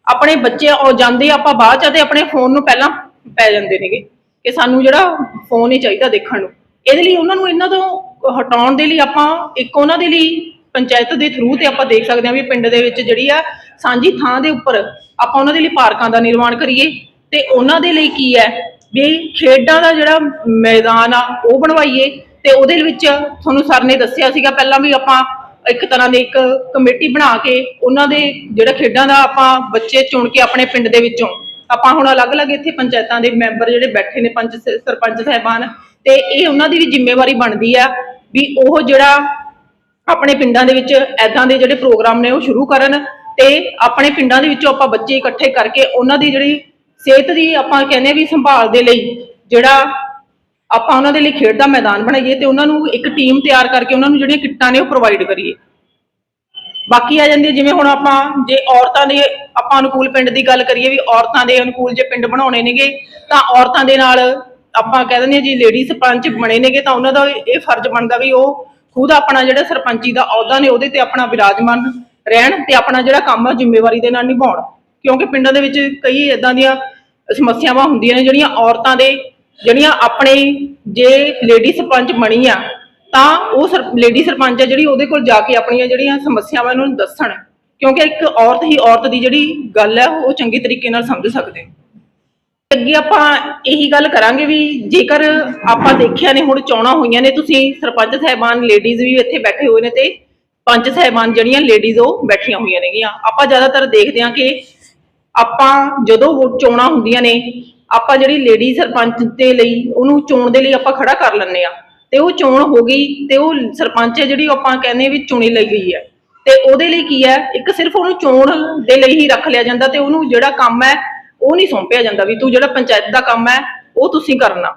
ਆਪਣੇ ਬੱਚੇ ਉਹ ਜਾਂਦੇ ਆਪਾਂ ਬਾਅਦ ਚ ਤੇ ਆਪਣੇ ਫੋਨ ਨੂੰ ਪਹਿਲਾਂ ਪੈ ਜਾਂਦੇ ਨੇਗੇ ਕਿ ਸਾਨੂੰ ਜਿਹੜਾ ਫੋਨ ਹੀ ਚਾਹੀਦਾ ਦੇਖਣ ਨੂੰ। ਇਹਦੇ ਲਈ ਉਹਨਾਂ ਨੂੰ ਇਹਨਾਂ ਤੋਂ ਹਟਾਉਣ ਦੇ ਲਈ ਆਪਾਂ ਇੱਕ ਉਹਨਾਂ ਦੇ ਲਈ ਪੰਚਾਇਤ ਦੇ ਥਰੂ ਤੇ ਆਪਾਂ ਦੇਖ ਸਕਦੇ ਹਾਂ ਵੀ ਪਿੰਡ ਦੇ ਵਿੱਚ ਜਿਹੜੀ ਆ ਸਾਂਝੀ ਥਾਂ ਦੇ ਉੱਪਰ ਆਪਾਂ ਉਹਨਾਂ ਦੇ ਲਈ ਪਾਰਕਾਂ ਦਾ ਨਿਰਮਾਣ ਕਰੀਏ ਤੇ ਉਹਨਾਂ ਦੇ ਲਈ ਕੀ ਹੈ ਵੀ ਖੇਡਾਂ ਦਾ ਜਿਹੜਾ ਮੈਦਾਨ ਆ, ਉਹ ਬਣਵਾਈਏ ਤੇ ਉਹਦੇ ਵਿੱਚ ਤੁਹਾਨੂੰ ਸਰ ਨੇ ਦੱਸਿਆ ਸੀਗਾ ਪਹਿਲਾਂ ਵੀ ਆਪਾਂ ਇੱਕ ਤਰ੍ਹਾਂ ਦੀ ਇੱਕ ਕਮੇਟੀ ਬਣਾ ਕੇ ਉਹਨਾਂ ਦੇ ਜਿਹੜਾ ਖੇਡਾਂ ਦਾ ਆਪਾਂ ਬੱਚੇ ਚੁਣ ਕੇ ਆਪਣੇ ਪਿੰਡ ਦੇ ਵਿੱਚੋਂ ਆਪਾਂ ਹੁਣ ਅਲੱਗ-ਅਲੱਗ ਇੱਥੇ ਪੰਚਾਇਤਾਂ ਦੇ ਮੈਂਬਰ ਜਿਹੜੇ ਬੈਠੇ ਨੇ ਪੰਚ ਸਰਪੰਚ ਸਾਹਿਬਾਨ ਤੇ ਇਹ ਉਹਨਾਂ ਦੀ ਵੀ ਜ਼ਿੰਮੇਵਾਰੀ ਬਣਦੀ ਆ ਵੀ ਉਹ ਜਿਹੜਾ ਆਪਣੇ ਪਿੰਡਾਂ ਦੇ ਵਿੱਚ ਐਦਾਂ ਦੇ ਜਿਹੜੇ ਪ੍ਰੋਗਰਾਮ ਨੇ ਉਹ ਸ਼ੁਰੂ ਕਰਨ ਤੇ ਆਪਣੇ ਪਿੰਡਾਂ ਦੇ ਵਿੱਚੋਂ ਆਪਾਂ ਬੱਚੇ ਇਕੱਠੇ ਕਰਕੇ ਉਹਨਾਂ ਦੀ ਜਿਹੜੀ ਸਿਹਤ ਦੀ ਆਪਾਂ ਕਹਿੰਦੇ ਵੀ ਸੰਭਾਲ ਦੇ ਲਈ ਜਿਹੜਾ ਆਪਾਂ ਉਹਨਾਂ ਦੇ ਲਈ ਖੇਡ ਦਾ ਮੈਦਾਨ ਬਣਾਈਏ ਤੇ ਉਹਨਾਂ ਨੂੰ ਇੱਕ ਟੀਮ ਤਿਆਰ ਕਰਕੇ ਉਹਨਾਂ ਨੂੰ ਜਿਹੜੀਆਂ ਕਿੱਟਾਂ ਨੇ ਉਹ ਪ੍ਰੋਵਾਈਡ ਕਰੀਏ। ਬਾਕੀ ਆ ਜਾਂਦੀ ਜਿਵੇਂ ਹੁਣ ਆਪਾਂ ਜੇ ਔਰਤਾਂ ਦੇ ਆਪਾਂ ਅਨੁਕੂਲ ਪਿੰਡ ਦੀ ਗੱਲ ਕਰੀਏ ਵੀ ਔਰਤਾਂ ਦੇ ਅਨੁਕੂਲ ਜੇ ਪਿੰਡ ਬਣਾਉਣੇ ਨੇਗੇ ਤਾਂ ਔਰਤਾਂ ਦੇ ਨਾਲ ਆਪਾਂ ਕਹਿ ਦਿੰਦੇ ਹਾਂ ਜੀ ਲੇਡੀ ਸਰਪੰਚ ਬਣੇ ਨੇਗੇ ਤਾਂ ਉਹਨਾਂ ਦਾ ਇਹ ਫਰਜ਼ ਬਣਦਾ ਵੀ ਉਹ ਖੁਦ ਆਪਣਾ ਜਿਹੜਾ ਸਰਪੰਚੀ ਦਾ ਅਹੁਦਾ ਨੇ ਉਹਦੇ ਤੇ ਆਪਣਾ ਵਿਰਾਜਮਾਨ ਰਹਿਣ ਤੇ ਆਪਣਾ ਜਿਹੜਾ ਕੰਮ ਆ ਜ਼ਿੰਮੇਵਾਰੀ ਦੇ ਨਾਲ ਨਿਭਾਉਣ। ਕਿਉਂਕਿ ਪਿੰਡਾਂ ਦੇ ਵਿੱਚ ਕਈ ਇਦਾਂ ਦੀਆਂ ਸਮੱਸਿਆਵਾਂ ਹੁੰਦੀਆਂ ਨੇ ਜਿਹੜੀਆਂ ਔਰਤਾਂ ਦੇ, ਜਿਹੜੀਆਂ ਆਪਣੇ ਜੇ ਲੇਡੀ ਸਰਪੰਚ ਬਣੀ ਆ, ਤਾਂ ਉਹ ਲੇਡੀ ਸਰਪੰਚ ਆ ਜਿਹੜੀ ਉਹਦੇ ਕੋਲ ਜਾ ਕੇ ਆਪਣੀਆਂ ਜਿਹੜੀਆਂ ਸਮੱਸਿਆਵਾਂ ਉਹਨਾਂ ਨੂੰ ਦੱਸਣ। ਕਿਉਂਕਿ ਇੱਕ ਔਰਤ ਹੀ ਔਰਤ ਦੀ ਜਿਹੜੀ ਗੱਲ ਹੈ ਉਹ ਚੰਗੇ ਤਰੀਕੇ ਨਾਲ ਸਮਝ ਸਕਦੇ। ਨੇ ਅੱਗੇ ਆਪਾਂ ਇਹੀ ਗੱਲ ਕਰਾਂਗੇ ਵੀ ਜੇਕਰ ਆਪਾਂ ਦੇਖਿਆ ਨੇ, ਹੁਣ ਚੋਣਾਂ ਹੋਈਆਂ ਨੇ, ਤੁਸੀਂ ਸਰਪੰਚ ਸਾਹਿਬਾਨ ਲੇਡੀਜ਼ ਵੀ ਇੱਥੇ ਬੈਠੇ ਹੋਏ ਨੇ ਤੇ ਪੰਚ ਸਾਹਿਬਾਨ ਜਿਹੜੀਆਂ ਲੇਡੀਜ਼ ਉਹ ਬੈਠੀਆਂ ਹੋਈਆਂ ਨੇਗੀਆਂ। ਆਪਾਂ ਜ਼ਿਆਦਾਤਰ ਦੇਖਦੇ ਹਾਂ ਕਿ ਆਪਾਂ ਜਦੋਂ ਚੋਣਾਂ ਹੁੰਦੀਆਂ ਨੇ, ਆਪਾਂ ਜਿਹੜੀ ਲੇਡੀ ਸਰਪੰਚ ਦੇ ਲਈ ਉਹਨੂੰ ਚੋਣ ਦੇ ਲਈ ਆਪਾਂ ਖੜਾ ਕਰ ਲੈਂਦੇ ਆ ਤੇ ਉਹ ਚੋਣ ਹੋ ਗਈ ਤੇ ਉਹ ਸਰਪੰਚ ਹੈ ਜਿਹੜੀ ਉਹ ਆਪਾਂ ਕਹਿੰਦੇ ਵੀ ਚੁਣੀ ਲਈ ਗਈ ਹੈ। ਤੇ ਉਹਦੇ ਲਈ ਕੀ ਹੈ? ਇੱਕ ਸਿਰਫ ਉਹਨੂੰ ਚੋਣ ਦੇ ਲਈ ਹੀ ਰੱਖ ਲਿਆ ਜਾਂਦਾ ਤੇ ਉਹਨੂੰ ਜਿਹੜਾ ਕੰਮ ਹੈ ਉਹ ਨਹੀਂ ਸੌਂਪਿਆ ਜਾਂਦਾ ਵੀ ਤੂੰ ਜਿਹੜਾ ਪੰਚਾਇਤ ਦਾ ਕੰਮ ਹੈ, ਉਹ ਤੁਸੀਂ ਕਰਨਾ।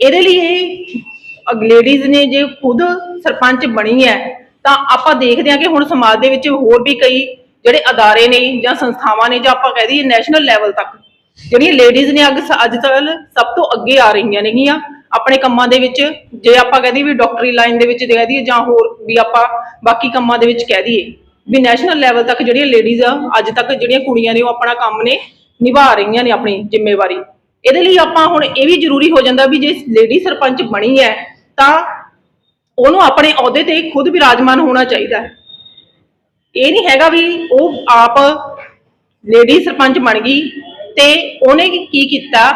ਇਹਦੇ ਲਈ ਇਹ ਲੇਡੀਜ਼ ਨੇ ਜੇ ਖੁਦ ਸਰਪੰਚ ਬਣੀ ਹੈ, ਤਾਂ ਆਪਾਂ ਦੇਖਦੇ ਹਾਂ ਕਿ ਹੁਣ ਸਮਾਜ ਦੇ ਵਿੱਚ ਹੋਰ ਵੀ ਕਈ ਜਿਹੜੇ ਅਦਾਰੇ ਨੇ ਜਾਂ ਸੰਸਥਾਵਾਂ ਨੇ ਜਾਂ ਆਪਾਂ ਕਹਿ ਦਈਏ ਨੈਸ਼ਨਲ ਲੈਵਲ ਤੱਕ, ਜਿਹੜੀਆਂ ਲੇਡੀਜ਼ ਨੇ ਅੱਗ ਅੱਜ ਕੱਲ ਸਭ ਤੋਂ ਅੱਗੇ ਆ ਰਹੀਆਂ ਨੇਗੀਆਂ, ਆਪਣੇ ਕੰਮਾਂ ਦੇ ਵਿੱਚ, ਜੇ ਆਪਾਂ ਕਹਿ ਵੀ ਡਾਕਟਰੀ ਲਾਈਨ ਦੇ ਵਿੱਚ ਕਹਿ ਦਈਏ ਜਾਂ ਹੋਰ ਵੀ ਆਪਾਂ ਬਾਕੀ ਕੰਮਾਂ ਦੇ ਵਿੱਚ ਕਹਿ ਦਈਏ, ਵੀ ਨੈਸ਼ਨਲ ਲੈਵਲ ਤੱਕ ਜਿਹੜੀਆਂ ਲੇਡੀਜ਼ ਆ, ਅੱਜ ਤੱਕ ਜਿਹੜੀਆਂ ਕੁੜੀਆਂ ਨੇ ਉਹ ਆਪਣਾ ਕੰਮ ਨੇ ਨਿਭਾ ਰਹੀਆਂ ਨੇ ਆਪਣੀ ਜ਼ਿੰਮੇਵਾਰੀ। ਇਹਦੇ ਲਈ ਆਪਾਂ ਹੁਣ ਇਹ ਵੀ ਜ਼ਰੂਰੀ ਹੋ ਜਾਂਦਾ ਵੀ ਜੇ ਲੇਡੀ ਸਰਪੰਚ ਬਣੀ ਹੈ, ਤਾਂ ਉਹਨੂੰ ਆਪਣੇ ਅਹੁਦੇ ਤੇ ਖੁਦ ਵਿਰਾਜਮਾਨ ਹੋਣਾ ਚਾਹੀਦਾ ਹੈ। ਇਹ ਨਹੀਂ ਹੈਗਾ ਵੀ ਉਹ ਆਪ ਲੇਡੀ ਸਰਪੰਚ ਬਣ ਗਈ ਤੇ ਉਹਨੇ ਕੀ ਕੀਤਾ?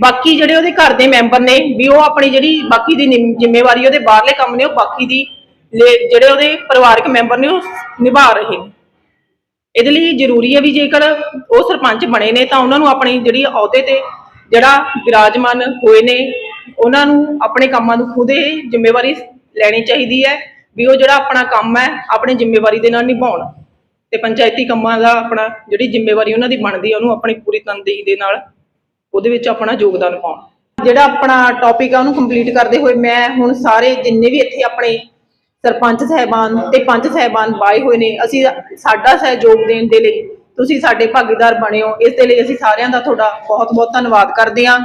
ਬਾਕੀ ਜਿਹੜੇ ਉਹਦੇ ਘਰ ਦੇ ਮੈਂਬਰ ਨੇ, ਵੀ ਉਹ ਆਪਣੀ ਜਿਹੜੀ ਬਾਕੀ ਦੀ ਜ਼ਿੰਮੇਵਾਰੀ ਉਹਦੇ ਬਾਹਰਲੇ ਕੰਮ ਨੇ, ਉਹ ਬਾਕੀ ਦੀ ਜਿਹੜੇ ਉਹਦੇ ਪਰਿਵਾਰਕ ਮੈਂਬਰ ਨੇ, ਉਹ ਨਿਭਾ ਰਹੇ ਨੇ। ਇਹਦੇ ਲਈ ਜ਼ਰੂਰੀ ਹੈ ਵੀ ਜੇਕਰ ਉਹ ਸਰਪੰਚ ਬਣੇ ਨੇ, ਤਾਂ ਉਹਨਾਂ ਨੂੰ ਆਪਣੀ ਜਿਹੜੀ ਅਹੁਦੇ ਤੇ ਜਿਹੜਾ ਵਿਰਾਜਮਾਨ ਹੋਏ ਨੇ, ਉਹਨਾਂ ਨੂੰ ਆਪਣੇ ਕੰਮਾਂ ਨੂੰ ਖੁਦ ਇਹ ਜ਼ਿੰਮੇਵਾਰੀ ਲੈਣੀ ਚਾਹੀਦੀ ਹੈ। ਵੀ ਉਹ ਜਿਹੜਾ ਆਪਣਾ ਕੰਮ ਹੈ, ਆਪਣੀ ਜ਼ਿੰਮੇਵਾਰੀ ਦੇ ਨਾਲ ਨਿਭਾਉਣ। ਤੇ ਪੰਚਾਇਤੀ ਕੰਮਾਂ ਦਾ ਆਪਣਾ ਜਿਹੜੀ ਜ਼ਿੰਮੇਵਾਰੀ ਉਹਨਾਂ ਦੀ ਬਣਦੀ ਹੈ ਉਹਨੂੰ ਆਪਣੀ ਪੂਰੀ ਤਨਦੇਹੀ ਦੇ ਨਾਲ ਉਹਦੇ ਵਿੱਚ ਆਪਣਾ ਯੋਗਦਾਨ ਪਾਉਣ। ਜਿਹੜਾ ਆਪਣਾ ਟੌਪਿਕ ਆ, ਉਹਨੂੰ ਕੰਪਲੀਟ ਕਰਦੇ ਹੋਏ ਮੈਂ ਹੁਣ ਸਾਰੇ ਜਿੰਨੇ ਵੀ ਇੱਥੇ ਆਪਣੇ ਸਰਪੰਚ ਸਾਹਿਬਾਨ ਤੇ ਪੰਚ ਸਾਹਿਬਾਨ ਬਾਏ ਹੋਏ ਨੇ, ਅਸੀਂ ਸਾਡਾ ਸਹਿਯੋਗ ਦੇਣ ਦੇ ਲਈ ਤੁਸੀਂ ਸਾਡੇ ਭਾਗੀਦਾਰ ਬਣੇ ਹੋ, ਇਸ ਦੇ ਲਈ ਅਸੀਂ ਸਾਰਿਆਂ ਦਾ ਤੁਹਾਡਾ ਬਹੁਤ-ਬਹੁਤ ਧੰਨਵਾਦ ਕਰਦੇ ਹਾਂ।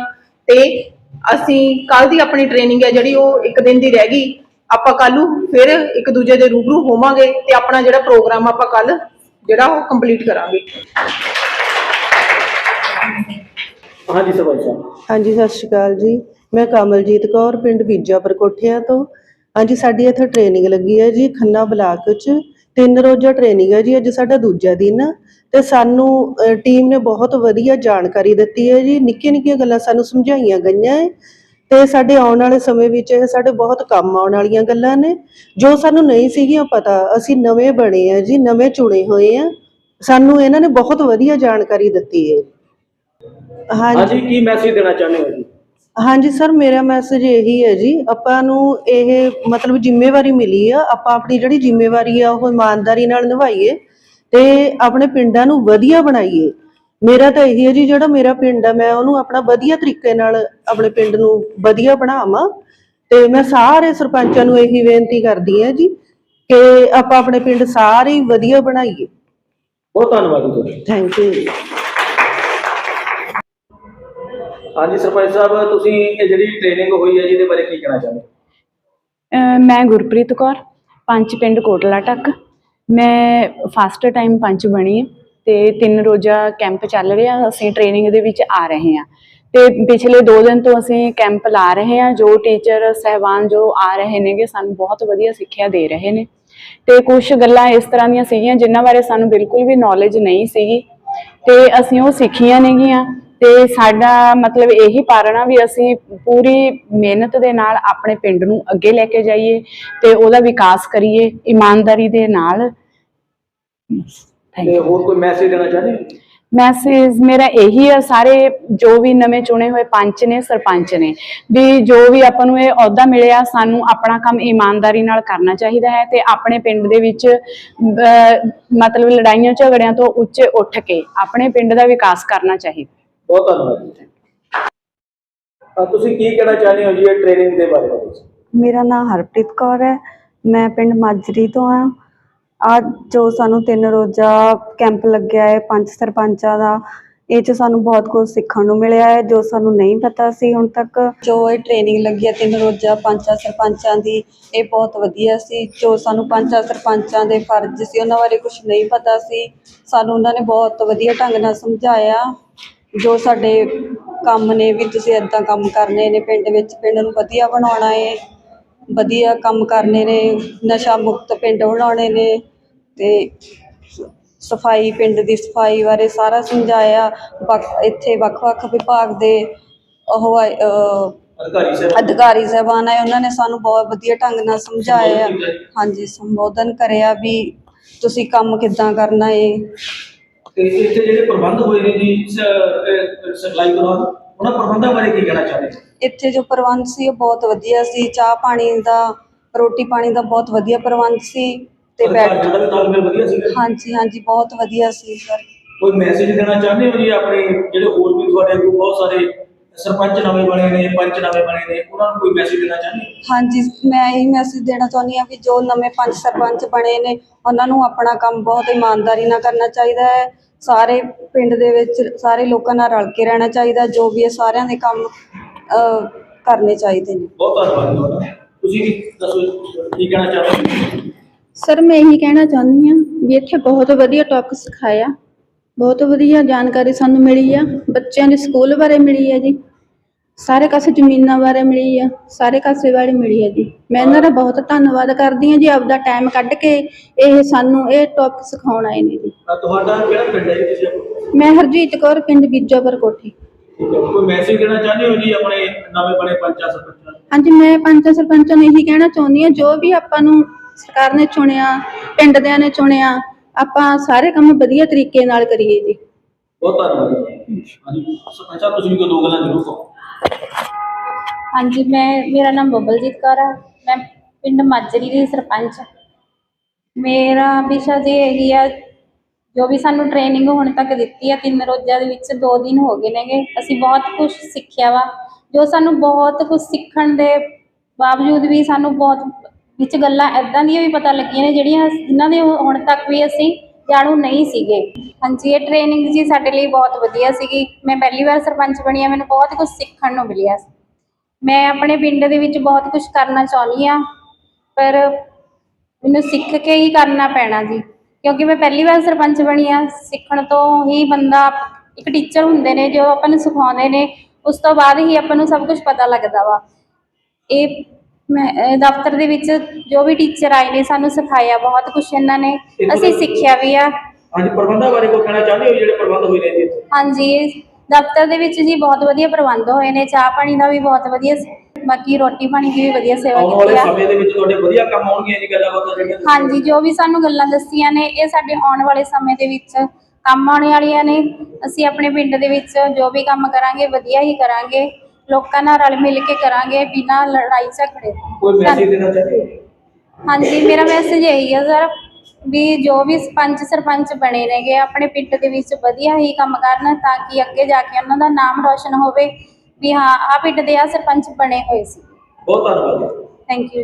ਤੇ ਅਸੀਂ ਕੱਲ ਦੀ ਆਪਣੀ ਟ੍ਰੇਨਿੰਗ ਹੈ, ਜਿਹੜੀ ਉਹ ਇੱਕ ਦਿਨ ਦੀ ਰਹਿ ਗਈ। ਆਪਾਂ ਕੱਲ ਨੂੰ ਫਿਰ ਇੱਕ ਦੂਜੇ ਦੇ ਰੂਬਰੂ ਹੋਵਾਂਗੇ ਤੇ ਆਪਣਾ ਜਿਹੜਾ ਪ੍ਰੋਗਰਾਮ ਆਪਾਂ ਕੱਲ ਜਿਹੜਾ ਉਹ ਕੰਪਲੀਟ ਕਰਾਂਗੇ। ਹਾਂਜੀ ਸਰਪੰਚ ਸਾਹਿਬ। ਹਾਂਜੀ ਸਤਿ ਸ਼੍ਰੀ ਅਕਾਲ ਜੀ। ਮੈਂ ਕਮਲਜੀਤ ਕੌਰ ਪਿੰਡ ਬੀਜਾਪੁਰ ਕੋਠਿਆਂ ਤੋਂ। ਹਾਂਜੀ ਸਾਡੀ ਇੱਥੇ ਟ੍ਰੇਨਿੰਗ ਲੱਗੀ ਹੈ ਜੀ ਖੰਨਾ ਬਲਾਕ 'ਚ। ਤਿੰਨ ਰੋਜ਼ਾ ਟ੍ਰੇਨਿੰਗ ਹੈ ਜੀ ਅੱਜ ਸਾਡਾ ਦੂਜਾ ਦਿਨ। ਤੇ ਸਾਨੂੰ ਟੀਮ ਨੇ ਬਹੁਤ ਵਧੀਆ ਜਾਣਕਾਰੀ ਦਿੱਤੀ ਹੈ ਜੀ। ਨਿੱਕੀਆਂ ਨਿੱਕੀਆਂ ਗੱਲਾਂ ਸਾਨੂੰ ਸਮਝਾਈਆਂ ਗਈਆਂ ਹੈ। ਤੇ ਸਾਡੇ ਆਉਣ ਵਾਲੇ ਸਮੇਂ ਵਿੱਚ ਇਹ ਸਾਡੇ ਬਹੁਤ ਕੰਮ ਆਉਣ ਵਾਲੀਆਂ ਗੱਲਾਂ ਨੇ। ਜੋ ਸਾਨੂੰ ਨਹੀਂ ਸੀਗੀਆਂ ਪਤਾ ਅਸੀਂ ਨਵੇਂ ਬਣੇ ਆ ਜੀ ਨਵੇਂ ਚੁਣੇ ਹੋਏ ਆ। ਸਾਨੂੰ ਇਹਨਾਂ ਨੇ ਬਹੁਤ ਵਧੀਆ ਜਾਣਕਾਰੀ ਦਿੱਤੀ ਹੈ ਹਾਂਜੀ। ਹਾਂਜੀ ਕੀ ਮੈਸੇਜ ਦੇਣਾ ਚਾਹੁੰਦੇ ਹੋ ਜੀ? ਹਾਂਜੀ ਸਰ ਮੇਰਾ ਮੈਸੇਜ ਇਹੀ ਹੈ ਜੀ ਆਪਾਂ ਨੂੰ ਇਹ ਮਤਲਬ ਜ਼ਿੰਮੇਵਾਰੀ ਮਿਲੀ ਆ ਆਪਾਂ ਆਪਣੀ ਜਿਹੜੀ ਜ਼ਿੰਮੇਵਾਰੀ ਆ ਉਹ ਇਮਾਨਦਾਰੀ ਨਾਲ ਨਿਭਾਈਏ ਤੇ ਆਪਣੇ ਪਿੰਡਾਂ ਨੂੰ ਵਧੀਆ ਬਣਾਈਏ। ਮੇਰਾ ਤਾਂ ਇਹੀ ਹੈ ਜੀ ਜਿਹੜਾ ਮੇਰਾ ਪਿੰਡ ਆ ਮੈਂ ਉਹਨੂੰ ਆਪਣਾ ਵਧੀਆ ਤਰੀਕੇ ਨਾਲ ਆਪਣੇ ਪਿੰਡ ਨੂੰ ਵਧੀਆ ਬਣਾਵਾਂ ਤੇ ਮੈਂ ਸਾਰੇ ਸਰਪੰਚਾਂ ਨੂੰ ਇਹੀ ਬੇਨਤੀ ਕਰਦੀ ਹਾਂ ਜੀ ਕਿ ਆਪਾਂ ਆਪਣੇ ਪਿੰਡ ਸਾਰੇ ਹੀ ਵਧੀਆ ਬਣਾਈਏ। ਬਹੁਤ ਧੰਨਵਾਦ ਜੀ ਤੁਹਾਡਾ। ਥੈਂਕ ਯੂ ਹਾਂਜੀ ਸਰਪੰਚ ਸਾਹਿਬ ਤੁਸੀਂ ਇਹ ਜਿਹੜੀ ਟ੍ਰੇਨਿੰਗ ਹੋਈ ਹੈ ਜਿਹਦੇ ਬਾਰੇ ਕੀ ਕਹਿਣਾ ਚਾਹੁੰਦੇ ਹੋ? ਅਹ ਮੈਂ ਗੁਰਪ੍ਰੀਤ ਕੌਰ ਪੰਚ ਪਿੰਡ ਕੋਟਲਾ ਟੱਕ। ਮੈਂ ਫਸਟ ਟਾਈਮ ਪੰਚ ਬਣੀ ਹਾਂ। ਤੇ ਤਿੰਨ ਰੋਜ਼ਾ ਕੈਂਪ ਚੱਲ ਰਿਹਾ, ਅਸੀਂ ਟ੍ਰੇਨਿੰਗ ਦੇ ਵਿੱਚ ਆ ਰਹੇ ਹਾਂ। ਤੇ ਪਿਛਲੇ 2 ਦਿਨ ਤੋਂ ਅਸੀਂ ਕੈਂਪ ਲਾ ਰਹੇ ਹਾਂ, ਜੋ ਟੀਚਰ ਸਹਿਬਾਨ ਜੋ ਆ ਰਹੇ ਨੇਗੇ, ਸਾਨੂੰ ਬਹੁਤ ਵਧੀਆ ਸਿੱਖਿਆ ਦੇ ਰਹੇ ਨੇ। ਤੇ ਕੁਝ ਗੱਲਾਂ ਇਸ ਤਰ੍ਹਾਂ ਦੀਆਂ ਸੀਗੀਆਂ, ਜਿਨ੍ਹਾਂ ਬਾਰੇ ਸਾਨੂੰ ਬਿਲਕੁਲ ਵੀ ਨੌਲੇਜ ਨਹੀਂ ਸੀਗੀ। ਤੇ ਅਸੀਂ ਉਹ ਸਿੱਖੀਆਂ ਨੇਗੀਆਂ। ਤੇ ਸਾਡਾ ਮਤਲਬ ਇਹੀ ਪਾਰਣਾ ਵੀ ਅਸੀਂ ਪੂਰੀ ਮਿਹਨਤ ਦੇ ਨਾਲ ਆਪਣੇ ਪਿੰਡ ਨੂੰ ਅੱਗੇ ਲੈ ਕੇ ਜਾਈਏ ਤੇ ਉਹਦਾ ਵਿਕਾਸ ਕਰੀਏ, ਇਮਾਨਦਾਰੀ ਦੇ ਨਾਲ। ਥੈਂਕ ਤੇ ਯੂ ਹੋਰ ਕੋਈ ਮੈਸੇਜ ਦੇਣਾ ਚਾਹੁੰਦੇ ਹੋ? ਮੈਸੇਜ ਮੇਰਾ ਇਹੀ ਹੈ ਸਾਰੇ ਜੋ ਵੀ ਨਵੇਂ ਚੁਣੇ ਹੋਏ ਪੰਚ ਨੇ ਸਰਪੰਚ ਨੇ ਵੀ ਜੋ ਵੀ ਆਪਾਂ ਨੂੰ ਇਹ ਅਹੁਦਾ ਮਿਲਿਆ ਸਾਨੂੰ ਆਪਣਾ ਕੰਮ ਇਮਾਨਦਾਰੀ ਨਾਲ ਕਰਨਾ ਚਾਹੀਦਾ ਹੈ ਤੇ ਆਪਣੇ ਪਿੰਡ ਦੇ ਵਿੱਚ ਅਹ, ਮਤਲਬ ਲੜਾਈਆਂ ਝਗੜਿਆਂ ਤੋਂ ਉੱਚੇ ਉੱਠ ਕੇ ਆਪਣੇ ਪਿੰਡ ਦਾ ਵਿਕਾਸ ਕਰਨਾ ਚਾਹੀਦਾ। ਬਹੁਤ ਧੰਨਵਾਦ ਜੀ। ਅਹ ਤੁਸੀਂ ਕੀ ਕਹਿਣਾ ਚਾਹੁੰਦੇ ਹੋ ਜੀ ਇਹ ਟ੍ਰੇਨਿੰਗ ਦੇ ਬਾਰੇ ਵਿੱਚ? ਮੇਰਾ ਨਾਮ ਹਰਪ੍ਰੀਤ ਕੌਰ ਹੈ ਮੈਂ ਪਿੰਡ ਮਾਜਰੀ ਤੋਂ ਆ ਅੱਜ ਜੋ ਸਾਨੂੰ ਤਿੰਨ ਰੋਜ਼ਾ ਕੈਂਪ ਲੱਗਿਆ ਹੈ, ਪੰਜ ਸਰਪੰਚਾਂ ਦਾ, ਇਹ ਚ ਸਾਨੂੰ ਬਹੁਤ ਕੁਝ ਸਿੱਖਣ ਨੂੰ ਮਿਲਿਆ ਹੈ, ਜੋ ਸਾਨੂੰ ਨਹੀਂ ਪਤਾ ਸੀ ਹੁਣ ਤੱਕ। ਜੋ ਇਹ ਟ੍ਰੇਨਿੰਗ ਲੱਗੀ ਹੈ ਤਿੰਨ ਰੋਜ਼ਾ ਪੰਜਾਂ ਸਰਪੰਚਾਂ ਦੀ, ਇਹ ਬਹੁਤ ਵਧੀਆ ਸੀ। ਜੋ ਸਾਨੂੰ ਪੰਜਾਂ ਸਰਪੰਚਾਂ ਦੇ ਫਰਜ਼ ਸੀ, ਉਹਨਾਂ ਬਾਰੇ ਕੁਝ ਨਹੀਂ ਪਤਾ ਸੀ। ਸਾਨੂੰ ਉਹਨਾਂ ਨੇ ਬਹੁਤ ਵਧੀਆ ਢੰਗ ਨਾਲ ਸਮਝਾਇਆ। ਜੋ ਸਾਡੇ ਕੰਮ ਨੇ ਵੀ ਤੁਸੀਂ ਇਦਾਂ ਕੰਮ ਕਰਨੇ ਨੇ, ਪਿੰਡ ਵਿੱਚ ਪਿੰਡ ਨੂੰ ਵਧੀਆ ਬਣਾਉਣਾ ਹੈ ਵਧੀਆ ਕੰਮ ਕਰਨੇ ਨੇ, ਨਸ਼ਾ ਮੁਕਤ ਪਿੰਡ ਬਣਾਉਣੇ ਨੇ ਤੇ ਸਫ਼ਾਈ ਪਿੰਡ ਦੀ ਸਫ਼ਾਈ ਬਾਰੇ ਸਾਰਾ ਸਮਝਾਇਆ। ਇੱਥੇ ਵੱਖ-ਵੱਖ ਵਿਭਾਗ ਦੇ ਉਹ ਆਏ, ਅਹ, ਅਧਿਕਾਰੀ ਸਾਹਿਬ ਅਧਿਕਾਰੀ ਸਾਹਿਬਾਨ ਆਏ। ਉਹਨਾਂ ਨੇ ਸਾਨੂੰ ਬਹੁਤ ਵਧੀਆ ਢੰਗ ਨਾਲ ਸਮਝਾਇਆ। ਹਾਂਜੀ ਸੰਬੋਧਨ ਕਰਿਆ ਵੀ ਤੁਸੀਂ ਕੰਮ ਕਿੱਦਾਂ ਕਰਨਾ ਹੈ ਤੇ ਇੱਥੇ ਜਿਹੜੇ ਪ੍ਰਬੰਧ ਹੋਏ ਨੇ ਜੀ ਸ- ਅਹ ਸਿਖਲਾਈ ਦੌਰਾਨ ਉਹਨਾਂ ਪ੍ਰਬੰਧਾਂ ਬਾਰੇ ਕੀ ਕਹਿਣਾ ਚਾਹੁੰਦੇ ਹੋ ਇੱਥੇ ਜੋ ਪ੍ਰਬੰਧ ਸੀ ਉਹ ਬਹੁਤ ਵਧੀਆ ਸੀ। ਚਾਹ ਪਾਣੀ ਦਾ ਰੋਟੀ ਪਾਣੀ ਦਾ ਬਹੁਤ ਵਧੀਆ ਪ੍ਰਬੰਧ ਸੀ। ਤੇ ਬੈਠ ਦਾ ਵੀ ਤਾਲਮੇਲ ਵਧੀਆ ਸੀਗਾ? ਹਾਂਜੀ ਹਾਂਜੀ ਬਹੁਤ ਵਧੀਆ ਸੀ ਸਰ। ਕੋਈ ਮੈਸੇਜ ਦੇਣਾ ਚਾਹੁੰਦੇ ਹੋ ਜੀ ਆਪਣੇ ਜਿਹੜੇ ਹੋਰ ਵੀ ਤੁਹਾਡੇ ਕੋਲ ਬਹੁਤ ਸਾਰੇ ਸਰਪੰਚ ਨਵੇਂ ਬਣੇ ਨੇ ਪੰਚ ਨਵੇਂ ਬਣੇ ਨੇ ਉਹਨਾਂ ਨੂੰ ਕੋਈ ਮੈਸੇਜ ਦੇਣਾ ਚਾਹੁੰਦੇ ਹੋ? ਹਾਂਜੀ ਮੈਂ ਇਹ ਮੈਸੇਜ ਦੇਣਾ ਚਾਹੁੰਦੀ ਹਾਂ ਵੀ ਜੋ ਨਵੇਂ ਪੰਜ ਸਰਪੰਚ ਬਣੇ ਨੇ ਉਹਨਾਂ ਨੂੰ ਆਪਣਾ ਕੰਮ ਬਹੁਤ ਇਮਾਨਦਾਰੀ ਨਾਲ ਕਰਨਾ ਚਾਹੀਦਾ ਹੈ। ਸਾਰੇ ਪਿੰਡ ਦੇ ਵਿੱਚ ਸਾਰੇ ਲੋਕਾਂ ਨਾਲ ਰਲ ਕੇ ਰਹਿਣਾ ਚਾਹੀਦਾ ਜੋ ਵੀ ਹੈ ਸਾਰਿਆਂ ਦੇ ਕੰਮ ਅਹ, ਕਰਨੇ ਚਾਹੀਦੇ ਨੇ। ਬਹੁਤ ਧੰਨਵਾਦ ਤੁਹਾਡਾ। ਤੁਸੀਂ ਵੀ ਦੱਸੋ ਕੀ ਕਹਿਣਾ ਚਾਹੁੰਦੇ ਹੋ ਸਰ ਮੈਂ ਇਹੀ ਕਹਿਣਾ ਚਾਹੁੰਦੀ ਹਾਂ ਵੀ ਇੱਥੇ ਬਹੁਤ ਵਧੀਆ ਟੌਪਿਕ ਸਿਖਾਇਆ। ਬਹੁਤ ਵਧੀਆ ਜਾਣਕਾਰੀ ਸਾਨੂੰ ਮਿਲੀ ਆ। ਬੱਚਿਆਂ ਦੇ ਸਕੂਲ ਬਾਰੇ ਮਿਲੀ ਹੈ ਜੀ। ਸਾਰੇ ਕਾਸੇ ਜ਼ਮੀਨਾਂ ਬਾਰੇ ਮਿਲੀ ਆ। ਸਾਰੇ ਕਾਸੇ ਬਾਰੇ ਮਿਲੀ ਹੈ ਜੀ। ਮੈਂ ਇਹਨਾਂ ਦਾ ਬਹੁਤ ਧੰਨਵਾਦ ਕਰਦੀ ਹਾਂ ਜੀ ਆਪਦਾ ਟਾਈਮ ਕੱਢ ਕੇ ਇਹ ਸਾਨੂੰ ਇਹ ਟੌਪਿਕ ਸਿਖਾਉਣ ਆਏ ਨੇ ਜੀ। ਤਾਂ ਤੁਹਾਡਾ ਕਿਹੜਾ ਪਿੰਡ ਹੈ ਜੀ ਤੁਸੀਂ? ਆਪਣਾ? ਮੈਂ ਹਰਜੀਤ ਕੌਰ ਪਿੰਡ ਬੀਜਾਪੁਰ ਕੋਠੀ। ਠੀਕ ਹੈ। ਕੋਈ ਮੈਸੇਜ ਦੇਣਾ ਚਾਹੁੰਦੇ ਹੋ ਜੀ ਆਪਣੇ ਨਵੇਂ ਬਣੇ ਪੰਚਾਂ ਸਰਪੰਚਾਂ ਨੂੰ? ਹਾਂਜੀ ਮੈਂ ਪੰਚ ਸਰਪੰਚਾਂ ਨੂੰ ਇਹੀ ਕਹਿਣਾ ਚਾਹੁੰਦੀ ਹਾਂ ਜੋ ਵੀ ਆਪਾਂ ਨੂੰ ਸਰਕਾਰ ਨੇ ਚੁਣਿਆ ਪਿੰਡ ਦਿਆਂ ਨੇ ਚੁਣਿਆ ਆਪਾਂ ਸਾਰੇ ਕੰਮ ਵਧੀਆ ਤਰੀਕੇ ਨਾਲ ਕਰੀਏ ਜੀ। ਬਹੁਤ ਧੰਨਵਾਦ ਜੀ। ਹਾਂਜੀ ਸਰਪੰਚ ਸਾਹਿਬ ਤੁਸੀਂ ਵੀ ਕੋਈ ਦੋ ਗੱਲਾਂ ਜ਼ਰੂਰ ਕਹੋ। ਹਾਂਜੀ ਮੈਂ ਮੇਰਾ ਨਾਮ ਬਬਲਜੀਤ ਕੌਰ ਆ। ਮੈਂ ਪਿੰਡ ਮਾਜਰੀ ਦੀ ਸਰਪੰਚ ਮੇਰਾ ਵਿਸ਼ਾ ਜੀ ਇਹੀ ਆ ਜੋ ਵੀ ਸਾਨੂੰ ਟ੍ਰੇਨਿੰਗ ਹੁਣ ਤੱਕ ਦਿੱਤੀ ਆ ਤਿੰਨ ਰੋਜ਼ਾਂ ਦੇ ਵਿੱਚ ਦੋ ਦਿਨ ਹੋ ਗਏ ਨੇਗੇ। ਅਸੀਂ ਬਹੁਤ ਕੁਝ ਸਿੱਖਿਆ ਵਾ। ਜੋ ਸਾਨੂੰ ਬਹੁਤ ਕੁਝ ਸਿੱਖਣ ਦੇ ਬਾਵਜੂਦ ਵੀ ਸਾਨੂੰ ਬਹੁਤ ਵਿੱਚ ਗੱਲਾਂ ਐਦਾਂ ਦੀਆਂ ਵੀ ਪਤਾ ਲੱਗੀਆਂ ਨੇ ਜਿਹੜੀਆਂ ਜਿਨ੍ਹਾਂ ਦੇ ਹੁਣ ਤੱਕ ਵੀ ਅਸੀਂ ਜਾਣੂ ਨਹੀਂ ਸੀਗੇ। ਹਾਂਜੀ, ਇਹ ਟ੍ਰੇਨਿੰਗ ਜੀ ਸਾਡੇ ਲਈ ਬਹੁਤ ਵਧੀਆ ਸੀਗੀ। ਮੈਂ ਪਹਿਲੀ ਵਾਰ ਸਰਪੰਚ ਬਣੀ ਆ, ਮੈਨੂੰ ਬਹੁਤ ਕੁਝ ਸਿੱਖਣ ਨੂੰ ਮਿਲਿਆ ਮੈਂ ਆਪਣੇ ਪਿੰਡ ਦੇ ਵਿੱਚ ਬਹੁਤ ਕੁਝ ਕਰਨਾ ਚਾਹੁੰਦੀ ਆ, ਪਰ ਮੈਨੂੰ ਸਿੱਖ ਕੇ ਹੀ ਕਰਨਾ ਪੈਣਾ ਜੀ। ਕਿਉਂਕਿ ਮੈਂ ਪਹਿਲੀ ਵਾਰ ਸਰਪੰਚ ਬਣੀ ਆ, ਸਿੱਖਣ ਤੋਂ ਹੀ ਬੰਦਾ ਇੱਕ ਟੀਚਰ ਹੁੰਦੇ ਨੇ, ਜੋ ਆਪਾਂ ਨੂੰ ਸਿਖਾਉਂਦੇ ਨੇ, ਉਸ ਤੋਂ ਬਾਅਦ ਹੀ ਆਪਾਂ ਨੂੰ ਸਭ ਕੁਝ ਪਤਾ ਲੱਗਦਾ ਵਾ। ਇਹ ਮੈਂ ਅਹ ਦਫ਼ਤਰ ਦੇ ਵਿੱਚ ਜੋ ਵੀ ਟੀਚਰ ਆਏ ਨੇ ਸਾਨੂੰ ਸਿਖਾਇਆ ਬਹੁਤ ਕੁਝ ਇਹਨਾਂ ਨੇ। ਅਸੀਂ ਸਿੱਖਿਆ ਵੀ ਆ। ਹਾਂਜੀ ਪ੍ਰਬੰਧਾਂ ਬਾਰੇ ਕੋਈ ਕਹਿਣਾ ਚਾਹੁੰਦੇ ਹੋ ਜਿਹੜੇ ਪ੍ਰਬੰਧ ਹੋਏ ਨੇ ਜੀ ਇੱਥੇ? ਹਾਂਜੀ ਦਫ਼ਤਰ ਦੇ ਵਿੱਚ ਜੀ ਬਹੁਤ ਵਧੀਆ ਪ੍ਰਬੰਧ ਹੋਏ ਨੇ। ਚਾਹ ਪਾਣੀ ਦਾ ਵੀ ਬਹੁਤ ਵਧੀਆ ਸ- ਬਾਕੀ ਰੋਟੀ ਪਾਣੀ ਦੀ ਵੀ ਵਧੀਆ ਸੇਵਾ ਆਉਣ ਕੀਤੀ ਆ। ਸਮੇਂ ਦੇ ਵਿੱਚ ਤੁਹਾਡੇ ਵਧੀਆ ਕੰਮ ਆਉਣਗੀਆਂ ਜੀ ਗੱਲਾਂ ਬਾਤਾਂ ਜਿਹੜੀਆਂ ਤੁਸੀਂ ਹਾਂਜੀ ਜੋ ਵੀ ਸਾਨੂੰ ਗੱਲਾਂ ਦੱਸੀਆਂ ਨੇ ਇਹ ਸਾਡੇ ਆਉਣ ਵਾਲੇ ਸਮੇਂ ਦੇ ਵਿੱਚ ਕੰਮ ਆਉਣ ਵਾਲੀਆਂ ਨੇ। ਅਸੀਂ ਆਪਣੇ ਪਿੰਡ ਦੇ ਵਿੱਚ ਜੋ ਵੀ ਕੰਮ ਕਰਾਂਗੇ ਵਧੀਆ ਹੀ ਕਰਾਂਗੇ। ਲੋਕਾਂ ਨਾਲ ਰਲ ਮਿਲ ਕੇ ਕਰਾਂਗੇ ਬਿਨਾਂ ਲੜਾਈ ਝਗੜੇ ਤੋਂ। ਕੋਈ ਮੈਸੇਜ ਦੇਣਾ ਚਾਹੁੰਦੇ ਹੋ? ਹਾਂਜੀ ਮੇਰਾ ਮੈਸੇਜ ਇਹੀ ਹੈ ਸਰ ਵੀ ਜੋ ਵੀ ਪੰਚ ਸਰਪੰਚ ਬਣੇ ਨੇਗੇ ਆਪਣੇ ਪਿੰਡ ਦੇ ਵਿੱਚ ਵਧੀਆ ਹੀ ਕੰਮ ਕਰਨ ਤਾਂ ਕਿ ਅੱਗੇ ਜਾ ਕੇ ਉਹਨਾਂ ਦਾ ਨਾਮ ਰੋਸ਼ਨ ਹੋਵੇ। ਵੀ ਹਾਂ ਆ ਪਿੰਡ ਦੇ ਆ ਸਰਪੰਚ ਬਣੇ ਹੋਏ ਸੀ। ਬਹੁਤ ਧੰਨਵਾਦ ਜੀ। Thank you